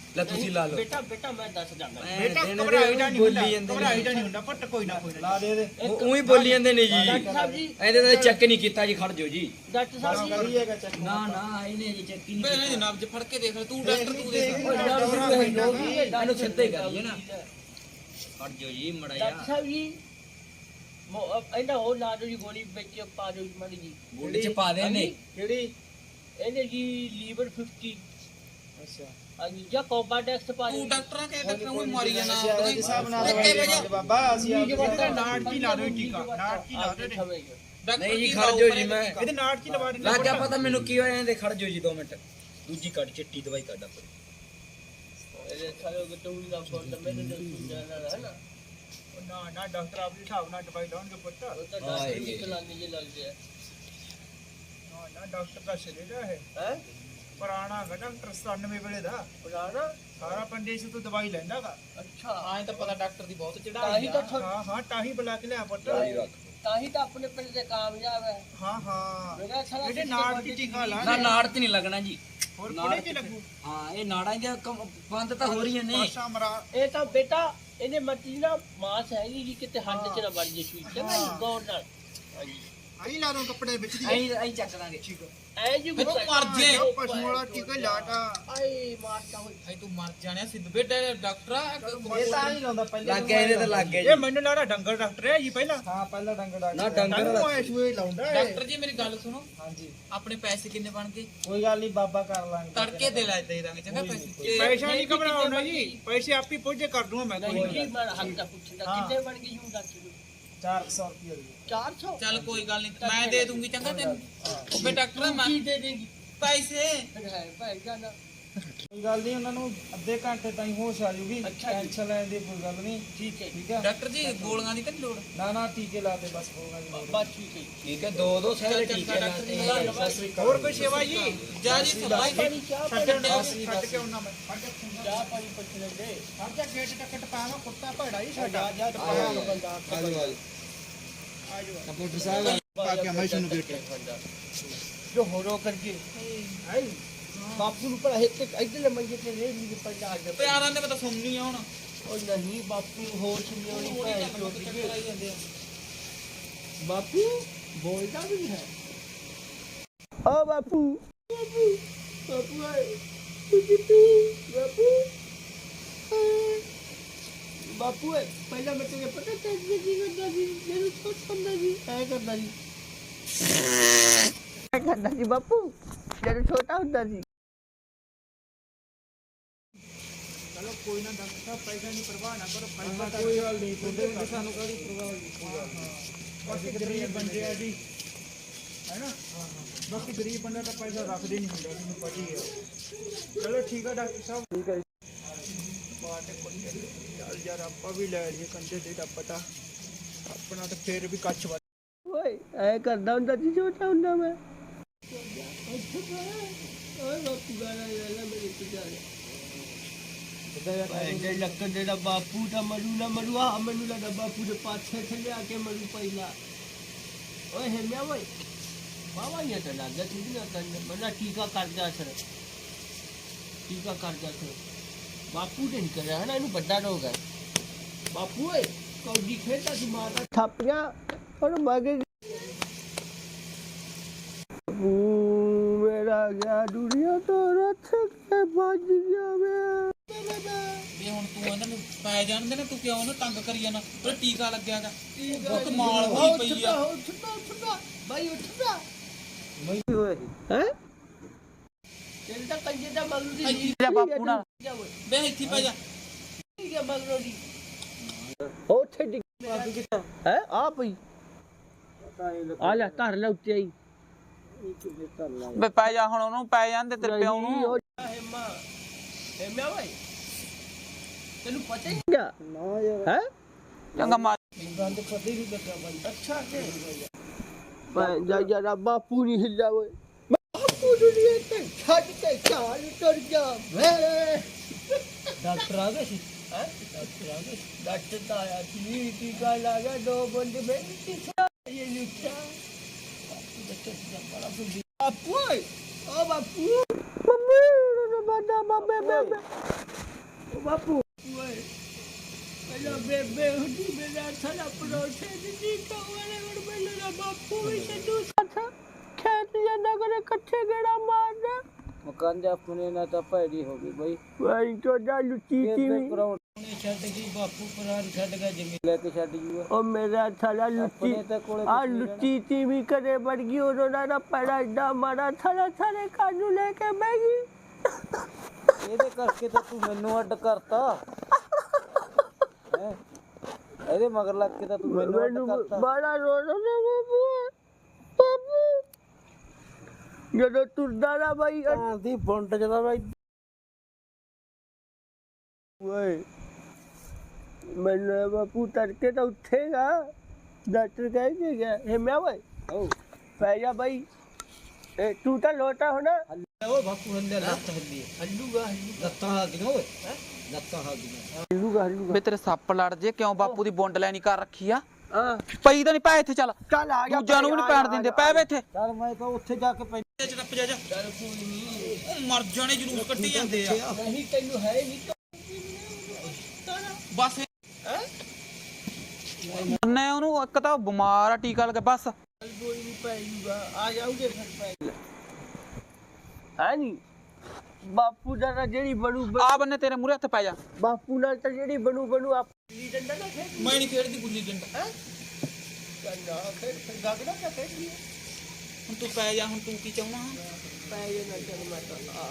ਲੈ ਤੁਸੀਂ ਲਾ ਲਓ। ਬੇਟਾ ਬੇਟਾ ਮੈਂ ਦੱਸ ਦਾਂਗਾ ਬੇਟਾ ਇਹਨੇ ਘਬਰਾਈ ਦਾ ਨਹੀਂ ਹੁੰਦਾ ਜਾਂਦੇ ਘਬਰਾਈ ਨੇ ਦਾ ਨਹੀਂ ਹੁੰਦਾ ਪੱਟ ਕੋਈ ਨਾ ਕੋਈ ਲਾ ਦੇ ਦੇ ਉਹੀ ਬੋਲੀ ਜਾਂਦੇ ਨੇ ਜੀ। ਡਾਕਟਰ ਸਾਹਿਬ ਜੀ। ਇਹਦੇ ਤੇ ਚੈੱਕ ਨਹੀਂ ਕੀਤਾ ਜੀ ਖੜ ਜੋ ਜੀ। ਡਾਕਟਰ ਸਾਹਿਬ ਜੀ। ਕਰੀਏਗਾ ਚੈੱਕ। ਨਾ ਨਾ ਇਹਨੇ ਜੀ ਚੈੱਕ ਨਹੀਂ ਬੇ ਇਹਨੇ ਨਬਜ ਫੜ ਕੇ ਦੇਖ ਲੈ ਤੂੰ ਡਾਕਟਰ ਤੂੰ ਦੇਖ ਹੈ ਇਹਨੂੰ ਸਿੱਧੇ ਹੀ ਕਰੀਏ ਨਾ। ਖੜ ਜੋ ਜੀ ਡਾਕਟਰ ਮੜਾਇਆ ਸਾਹਿਬ ਜੀ ਮੋ ਇਹਦਾ ਉਹ ਲਾ ਦਿਓ ਜੀ ਗੋਲੀ ਵਿੱਚ ਪਾ ਦਿਓ ਜੀ ਮਾੜੀ ਜੀ ਗੋਲੀ ਚ ਪਾ ਦੇ ਨੇ ਕਿਹੜੀ ਇਹਨੇ ਜੀ ਲੀਵਰ 50 ਅੱਛਾ ਹਾਂਜੀ ਜਾਂ ਕੋਬਾਡੈਕਸ ਪਾ ਤੂੰ ਡਾਕਟਰਾਂ ਕੇ ਡਾਕਟਰ ਨੂੰ ਮਾਰੀ ਜਾਣਾ ਜੀ ਹਿਸਾਬ ਨਾਲ ਬਾਬਾ ਅਸੀਂ ਆਪਦੇ ਨਾਟ ਕੀ ਲਾ ਦੋ ਟੀਕਾ ਨਾਟ ਕੀ ਲਾ ਦੋ ਨਹੀਂ ਜੀ ਕੀ ਖੜ ਜੋ ਜੀ ਮੈਂ ਇਹਦੇ ਨਾਟ ਕੀ ਲਵਾ ਦੇ ਲੱਗ ਗਿਆ ਪਤਾ ਮੈਨੂੰ ਕੀ ਹੋਇਆ ਇਹਦੇ ਖੜ ਜੋ ਜੀ 2 ਮਿੰਟ। ਦੂਜੀ ਕੱਢ ਚਿੱਟੀ ਦਵਾਈ ਕੱਢ ਆਪਣੀ। ਇਹਦੇ ਸਾਰੇ ਗਟੂਈ ਦਾ ਫੋਨ ਮੇਰੇ ਦੇ ਸੁਣਨਾ ਹੈ ਨਾ? ਨਾ ਨਾ ਡਾਕਟਰ ਆਪਣੇ ਹਿਸਾਬ ਨਾਲ ਦਵਾਈ ਲਾਉਣਗੇ ਪੁੱਤ। ਉਹ ਤਾਂ ਡਾਕਟਰ ਦੀ ਚਲਾਨੀ ਜੇ ਲੱਗਦੇ ਆ। ਨਾ ਨਾ ਡਾਕਟਰ ਦਾ ਸ਼ਰੀਰ ਹੈ। ਹੈ? ਪੁਰਾਣਾ ਹੈਗਾ ਡਾਕਟਰ 97 ਵੇਲੇ ਦਾ। ਪੁਰਾਣਾ? ਸਾਰਾ ਪੰਡੇਸ਼ ਤੋਂ ਦਵਾਈ ਲੈਂਦਾਗਾ ਅੱਛਾ। ਆਏ ਤਾਂ ਪਤਾ ਡਾਕਟਰ ਦੀ ਬਹੁਤ ਤਾਂ ਚੜਾਈ ਹੀ ਆ। ਤਾਂ ਹਾਂ ਹਾਂ ਤਾਂ ਹੀ ਬੁਲਾ ਕੇ ਲਿਆ ਪੁੱਤ। ਤਾਂ ਹੀ ਤਾਂ ਆਪਣੇ ਪਿੰਡ ਦੇ ਕਾਮਯਾਬ ਹੈ। ਹਾਂ ਹਾਂ। ਮੇਰਾ ਸਾਲਾ ਇਹਦੇ ਨਾੜ ਕੀ ਟੀਕਾ ਲਾ ਨਾ ਨਾੜ ਤੇ ਨਹੀਂ ਲੱਗਣਾ ਜੀ। ਹੋਰ ਕੋਲੇ ਕੀ ਲੱਗੂ? ਹਾਂ ਇਹ ਨਾੜਾਂ ਕੰਮ- ਬੰਦ ਤਾਂ ਹੋ ਰਹੀਆਂ ਨੇ। ਪਾਸਾ ਮਰਾ ਇਹ ਤਾਂ ਬੇਟਾ ਇਹਨੇ ਮੱਤੀ ਨਾ ਮਾਸ ਹੈਗੀ ਜੀ ਕਿਤੇ ਹੱਡ ਚ ਨਾ ਵੜ ਜੇ ਸੂਈ ਚੰਗਾ ਜੀ ਗੌਰ ਨਾਲ। ਆਈ ਲਾ ਦੋ ਕੱਪੜੇ ਵਿੱਚ ਦੀ। ਐਂ ਐਂ ਚੱਕ ਦਾਂਗੇ ਠੀਕ ਐ ਜੀ ਤੂੰ ਮਰ ਜੇ ਪਸ਼ੂ ਵਾਲਾ ਟੀਕਾ ਲਾਟਾ। ਆਏ ਮਾਰਤਾ ਹੋਈ। ਐ ਤੂੰ ਮਰ ਜਾਣਿਆ ਸਿੱਧ ਬੇਟਾ ਡਾਕਟਰ ਆ। ਇਹ ਤਾਂ ਨਹੀਂ ਲਾਉਂਦਾ ਪਹਿਲੇ ਲੱਗ ਗਿਆ ਇਹਦੇ ਤੇ ਲੱਗ ਗਿਆ ਇਹ ਮੈਨੂੰ ਲੱਗਦਾ ਡੰਗਰ ਡਾਕਟਰ ਹੈ ਜੀ ਪਹਿਲਾਂ। ਹਾਂ ਪਹਿਲਾਂ ਡੰਗਰ ਡਾਕਟਰ ਨਾ ਡੰਗਰ ਵਾਲਾ ਲਾਉਂਦਾ ਡਾਕਟਰ ਜੀ ਮੇਰੀ ਗੱਲ ਸੁਣੋ। ਹਾਂਜੀ। ਆਪਣੇ ਪੈਸੇ ਕਿੰਨੇ ਬਣ ਗਏ? ਕੋਈ ਗੱਲ ਨਹੀਂ ਬਾਬਾ ਕਰ ਲਾਂਗੇ। ਤੜਕੇ ਦੇ ਲੈ ਦੇ ਦਾਂਗੇ ਚੰਗਾ ਪੈਸੇ। ਪੈਸਾ ਨਹੀਂ ਘਬਰਾਉਣਾ ਜੀ। ਪੈਸੇ ਆਪੀ ਪੁੱਜੇ ਕਰ ਦੂੰਗਾ ਮੈਂ ਕੋਈ ਨਹੀਂ ਜੀ ਮੈਂ ਹੱਕ ਦਾ ਪੁੱਛਦਾ ਕਿੰਨੇ ਬਣ ਗਈ ਹੁਣ ਦੱਸ 400 ਰੁਪਏ ਦੀ 400 ਚੱਲ ਕੋਈ ਗੱਲ ਨਹੀਂ ਮੈਂ ਦੇ ਦੂੰਗੀ ਚੰਗਾ ਤੈਨੂੰ। ਉਹ ਬੇ ਡਾਕਟਰ ਮੈਂ ਕੀ ਦੇ ਦੇਗੀ? ਪੈਸੇ। ਹੈ ਭਾਈ ਜਾਨਾ। ਕੋਈ ਗੱਲ ਨਹੀਂ ਉਹਨਾਂ ਨੂੰ ਅੱਧੇ ਘੰਟੇ ਤਾਈਂ ਹੋਸ਼ ਆ ਜੂਗੀ ਅੱਛਾ ਜੀ। ਟੈਨਸ਼ਨ ਲੈਣ ਦੀ ਕੋਈ ਗੱਲ ਨਹੀਂ। ਠੀਕ ਹੈ। ਠੀਕ ਹੈ ਡਾਕਟਰ ਜੀ ਗੋਲੀਆਂ ਦੀ ਤਾਂ ਨਹੀਂ ਲੋੜ? ਨਾ ਨਾ ਟੀਕੇ ਲਾ ਦੇ ਬਸ ਹੋਗਾ ਜੀ ਬਸ ਠੀਕ ਹੈ ਜੀ। ਠੀਕ ਹੈ ਦੋ ਦੋ ਸਾਰੇ ਟੀਕੇ ਲਾਤੇ ਡਾਕਟਰ ਜੀ ਹੋਰ ਕੋਈ ਸੇਵਾ ਜੀ? ਜਾ ਜੀ ਸਮਾਈ ਪਾਣੀ ਚਾਹ ਪਾਣੀ ਛੱਡ ਕੇ ਉਹਨਾਂ ਮੈਂ। ਛੱਡ ਚਾਹ ਪਾਣੀ ਪੁੱਛ ਲੈਂਦੇ। ਜਾ ਗੇਟ ਟਿਕਟ ਪਾਵਾਂ ਕੁੱਤਾ ਭੜਾ ਹੀ ਸਾਡਾ। ਜਾ ਪਾਇਆ ਬੰਦਾ ਡਾਕਟਰ ਸਾਹਿਬ ਪਾ ਕੇ ਮੈਂ ਤੁਹਾਨੂੰ ਗੇਟ ਜੋ ਹੋਰੋ ਕਰਕੇ ਆਈ। ਬਾਪੂ ਨੂੰ ਪਰ ਇੱਕ ਇਧਰ ਮੰਗੇ ਤੇ ਰੇ ਨਹੀਂ ਪੜਦਾ ਆ ਗਿਆ ਪਿਆਰਾਂ ਦੇ ਮੈਂ ਤਾਂ ਸੁਣਨੀ ਆ ਹੁਣ। ਉਹ ਨਹੀਂ ਬਾਪੂ ਨਹੀਂ ਆਉਣੀ ਗੋਲੀ ਭੈਣ ਤਾਂ ਚੋਦ ਬਾਪੂ ਬੋਲਦਾ ਵੀ ਹੈ। ਓ ਬਾਪੂ। ਬਾਪੂ ਬਾਪੂ ਆਏ। ਬਾਪੂ। ਬਾਪੂ ਬਾਪੂ ਏ ਪਹਿਲਾਂ ਮੈਂ ਤੇਰੇ ਪਤਾ ਤੇ ਕੀ ਕਰਦਾ ਸੀ? ਜਦੋਂ ਛੋਟਾ ਹੁੰਦਾ ਸੀ। ਐ ਕਰਦਾ ਸੀ। ਐ ਕਰਦਾ ਸੀ ਬਾਪੂ। ਜਦੋਂ ਛੋਟਾ ਹੁੰਦਾ ਸੀ। ਕੋਈ ਨਾ ਡਾਕਟਰ ਸਾਹਿਬ ਪੈਸਾ ਦੀ ਪਰਵਾਹ ਨਾ ਕਰੋ ਪੈਸਾ ਕੋਈ ਗੱਲ ਨਹੀਂ ਤੁਹਾਡੇ ਵਿੱਚ ਸਾਨੂੰ ਕਾਹਦੀ ਪਰਵਾਹ ਨਹੀਂ। ਬਾਕੀ ਗਰੀਬ ਬੰਦੇ ਆ ਜੀ। ਹੈਨਾ ਬਾਕੀ ਗਰੀਬ ਬੰਦਾ ਤਾਂ ਪੈਸਾ ਰੱਖਦੇ ਨਹੀਂ ਹੁੰਦਾ ਤੁਹਾਨੂੰ ਪਤਾ ਹੀ ਹੈ। ਚਲੋ ਠੀਕ ਹੈ ਡਾਕਟਰ ਸਾਹਿਬ। ਠੀਕ ਹੈ ਬਾਤ ਕੋਈ ਚੱਲ ਯਾਰ ਆਪਾਂ ਵੀ ਲੈ ਲਈਏ ਕੰਡੇ ਦੇ ਦਾ ਪਤਾ। ਆਪਣਾ ਤਾਂ ਫੇਰ ਵੀ ਕੱਚ ਵਾ ਓਏ ਐ ਕਰਦਾ ਹੁੰਦਾ ਸੀ ਛੋਟਾ ਹੁੰਦਾ ਮੈਂ। ਓਏ ਬਾਪੂ ਗਾਣਾ ਲੈ ਲੈ ਮੇਰੇ ਤੋਂ ਜਾ ਜੇ ਦਾ ਬਾਪੂ ਮਰੂ ਨਾ ਮਰੂ ਆ ਮੈਨੂੰ ਬਾਪੂ ਦੇ ਪਾਛੇ ਥੱਲੇ ਆ ਕੇ ਮਰੂ ਤਾਂ ਤੂੰ ਨਾ ਕੰਨ ਮਨਾ ਟੀਕਾ ਕਰ ਜਾ ਸਰ। ਟੀਕਾ ਕਰ ਜਾ ਸਰ। ਬਾਪੂ ਨੇ ਨਹੀਂ ਕਰਿਆ ਨਾ ਇਹਨੂੰ ਵੱਡਾ ਬਾਪੂ ਓਏ ਕੌਡੀ ਖੇਡਦਾ ਸੀ ਮਾਰਦਾ ਥਾਪੀਆਂ ਔਰ ਮਗੇ ਬੂ ਮੇਰਾ ਗਿਆ ਤੋਂ ਕੇ ਮੈਂ ਵੀ ਹੁਣ ਤੂੰ ਇਹਨਾਂ ਨੂੰ ਪੈ ਜਾਣਦੇ ਨਾ ਤੂੰ ਕਿਉਂ ਉਹਨੂੰ ਤੰਗ ਕਰੀ ਜਾਣਾ ਉਹ ਟੀਕਾ ਲੱਗਿਆਗਾ ਬਹੁਤ ਮਾਲ ਹੋਈ ਪਈ ਆ। ਉੱਠਦਾ ਉੱਠਦਾ ਭਾਈ ਉੱਠਦਾ ਨਹੀਂ ਹੋਇਆ ਸੀ ਹੈ? ਚੱਲਦਾ ਕੰਜੇ ਦਾ ਮਗਰੂ ਦੀ ਇੱਥੇ ਜਾ ਬਾਪੂ ਨਾਲ। ਬੇ ਇੱਥੇ ਪੈ ਜਾ। ਠੀਕ ਹੈ ਮਗਰੂ ਦੀ ਉਹ ਉੱਥੇ ਡਿੱਗ ਹੈ? ਆ ਪਈ। ਆ ਲੈ ਧਰ ਲੈ ਉੱਤੇ ਆਈ। ਬੇ ਪੈ ਜਾ ਹੁਣ ਉਹਨੂੰ ਪੈ ਜਾਂਦੇ ਤੇਰੇ ਪਿਓ ਨੂੰ। ਹੈਮਾ। ਹੈਮਾ ਭਾਈ ਤੈਨੂੰ ਪਤਾ ਹੀ ਨਹੀਂ ਨਾ ਯਾਰ ਹੈ ਚੰਗਾ ਮਾਰ ਗੰਦ ਪਤਾ ਹੀ ਨਹੀਂ ਲੱਗਾ ਬਾਈ ਅੱਛਾ ਤੇ ਮੈਂ ਜਾ ਜਾ ਬਾਪੂ ਨਹੀਂ ਹਿੱਲਾ ਓਏ ਬਾਪੂ ਦੁਨੀਆ ਤੇ ਛੱਡ ਕੇ ਚਾਲ ਤੁਰ ਗਿਆ ਵੇ ਡਾਕਟਰ ਆ ਗਏ ਸੀ ਹੈ ਡਾਕਟਰ ਆ ਗਏ ਡਾਕਟਰ ਤਾਂ ਆਇਆ ਸੀ ਟੀਕਾ ਲਾ ਗਿਆ ਦੋ ਬੰਦੇ ਬੈਠੀ ਸੀ ਇਹ ਲੁੱਟਾ ਬਾਪੂ ਓਏ ਪਹਿਲਾਂ ਬੇਬੇ ਹੁੰਦੀ ਮੇਰਾ ਥਲਾ ਪਰੋਠੇ ਦੀ ਟੀਕਾ ਵਾਲੇ ਵੜ ਪਹਿਲਾਂ ਬਾਪੂ ਵੀ ਸੱਦੂ ਸਾਥਾ ਖੇਤ ਜਾਂਦਾ ਕਰੇ ਇਕੱਠੇ ਗੇੜਾ ਮਾਰਦਾ ਮਕਾਨ ਜਾ ਪੁਨੇ ਨਾ ਤਾਂ ਭੈੜੀ ਹੋ ਗਈ ਬਾਈ। ਵਾਈ ਤੋਂ ਦਾ ਲੁੱਚੀ ਛੱਡ ਗਈ ਬਾਪੂ ਛੱਡ ਗਿਆ ਜ਼ਮੀਨ ਲੈ ਕੇ ਛੱਡ ਜੂਗਾ ਉਹ ਮੇਰਾ ਥਲਾ ਲੁੱਚੀ ਆਪਣੇ ਤਾਂ ਕੋਲੇ ਆ ਕੁਛ ਨਹੀਂ ਲੁੱਚੀ ਤੀ ਵੀ ਕਦੇ ਵੜ ਗਈ ਉਦੋਂ ਦਾ ਨਾ ਪੈੜਾ ਏਡਾ ਮਾਰਾ ਥਲਾ ਥਲੇ ਕਾਜੂ ਲੈ ਕੇ ਬਹਿ ਗਈ। ਇਹਦੇ ਕਰਕੇ ਤਾਂ ਤੂੰ ਮੈਨੂੰ ਅੱਡ ਕਰਤਾ। ਹੈਂ? ਇਹਦੇ ਮਗਰ ਲੱਗ ਕੇ ਤਾਂ ਤੂੰ ਮੈਨੂੰ ਅੱਡ ਮੈਨੂੰ ਕਰਤਾ। ਬੜਾ ਰੋਣਾ ਨਾ ਬਾਬੂ ਬਾਬੂ ਜਦੋਂ ਤੁਰਦਾ ਨਾ ਬਾਈ ਦੀ ਬੁੰਡ ਜਦਾ ਬਾਈ ਓਏ। ਮੈਨੂੰ ਇਹ ਬਾਪੂ ਤੜਕੇ ਤਾਂ ਉੱਠੇਗਾ। ਡਾਕਟਰ ਕਹਿ ਕੇ ਗਿਆ। ਇਹ ਮੈਂ ਓਏ। ਓ ਪੈ ਜਾ ਬਾਈ। ਇਹ ਤੂੰ ਤਾਂ ਲੋਟਾ ਹੋਣਾ। ਬੇ ਤੇਰੇ ਸੱਪ ਲੜ ਜੇ ਕਿਉਂ ਬਾਪੂ ਦੀ ਬੁੰਡ ਲੈਣੀ ਕਰ ਰੱਖੀ ਆ? ਹਾਂ। ਪਈ ਤਾਂ ਨਹੀਂ ਪੈ ਇੱਥੇ ਚੱਲ। ਚੱਲ ਆ ਗਿਆ ਦੂਜਿਆਂ ਨੂੰ ਵੀ ਨਹੀਂ ਪੈਣ ਦਿੰਦੇ ਪੈ ਵੇ ਇੱਥੇ। ਚੱਲ ਮੈਂ ਤਾਂ ਉੱਥੇ ਜਾ ਕੇ ਪੈ ਚ ਟੱਪ ਜਾ ਜਾ। ਉਹ ਮਰ ਜਾਣੇ ਜਲੂਸ ਕੱਢੀ ਜਾਂਦੇ ਆ। ਨਹੀਂ ਤੈਨੂੰ ਹੈ ਨਹੀਂ। ਬਸ ਨੇ ਉਹਨੂੰ ਇੱਕ ਤਾਂ ਬਿਮਾਰ ਆ ਟੀਕਾ ਲੱਗਾ ਬਸ। ਕੋਈ ਨਹੀਂ ਪੈ ਜੂਗਾ। ਆ ਜਾਊਗੇ ਫਿਰ ਪੈ ਹੈ ਨਹੀਂ ਬਾਪੂ ਦਾ ਤਾਂ ਜਿਹੜੀ ਬਣੂ ਬ- ਆ ਬੰਨੇ ਤੇਰੇ ਮੂਰੇ ਹੱਥ ਪੈ ਜਾ ਬਾਪੂ ਨਾਲ ਤਾਂ ਜਿਹੜੀ ਬਣੂ ਬਣੂ ਆਪ ਲੀ ਡੰਡਾ ਨਾ ਖੇਡ ਮੈਂ ਨਹੀਂ ਖੇਡਦੀ ਗੁੱਲੀ ਡੰਡਾ। ਚੰਗਾ ਖੇਡ ਫਿਰ ਗਾਗੜਾ ਤਾਂ ਖੇਡ ਲਈ ਹੁਣ ਤੂੰ ਪੈ ਜਾ ਹੁਣ ਤੂੰ ਕੀ ਚਾਹਣਾ ਪੈ ਜੇ ਨਾ ਚੱਲ ਮੈਂ ਤਾਂ ਆ।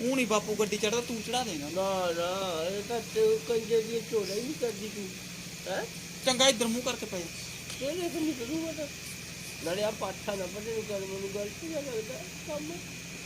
ਉਹ ਨਹੀਂ ਬਾਪੂ ਗੱਡੀ ਚੜਦਾ ਤੂੰ ਚੜਾ ਦੇਗਾ ਨਾ ਨਾ ਇਹ ਤਾਂ ਤੂੰ ਕੰਜੇ ਦੀ ਝੋਲਾ ਹੀ ਨਹੀਂ ਕਰਦੀ ਤੂੰ ਹੈ? ਚੰਗਾ ਇੱਧਰ ਮੂੰਹ ਕਰਕੇ ਪੈ ਜਾ। ਕਿਹੜੇ ਕੰਮ ਕਰੂਗਾ ਤਾਂ। ਨਾਲੇ ਆ ਪਾਠਾ ਨਾ ਪੜੇ ਨੂੰ ਕਰ ਮੈਨੂੰ ਗਲਤੀ ਨਾ ਲੱਗਦਾ ਕੰਮ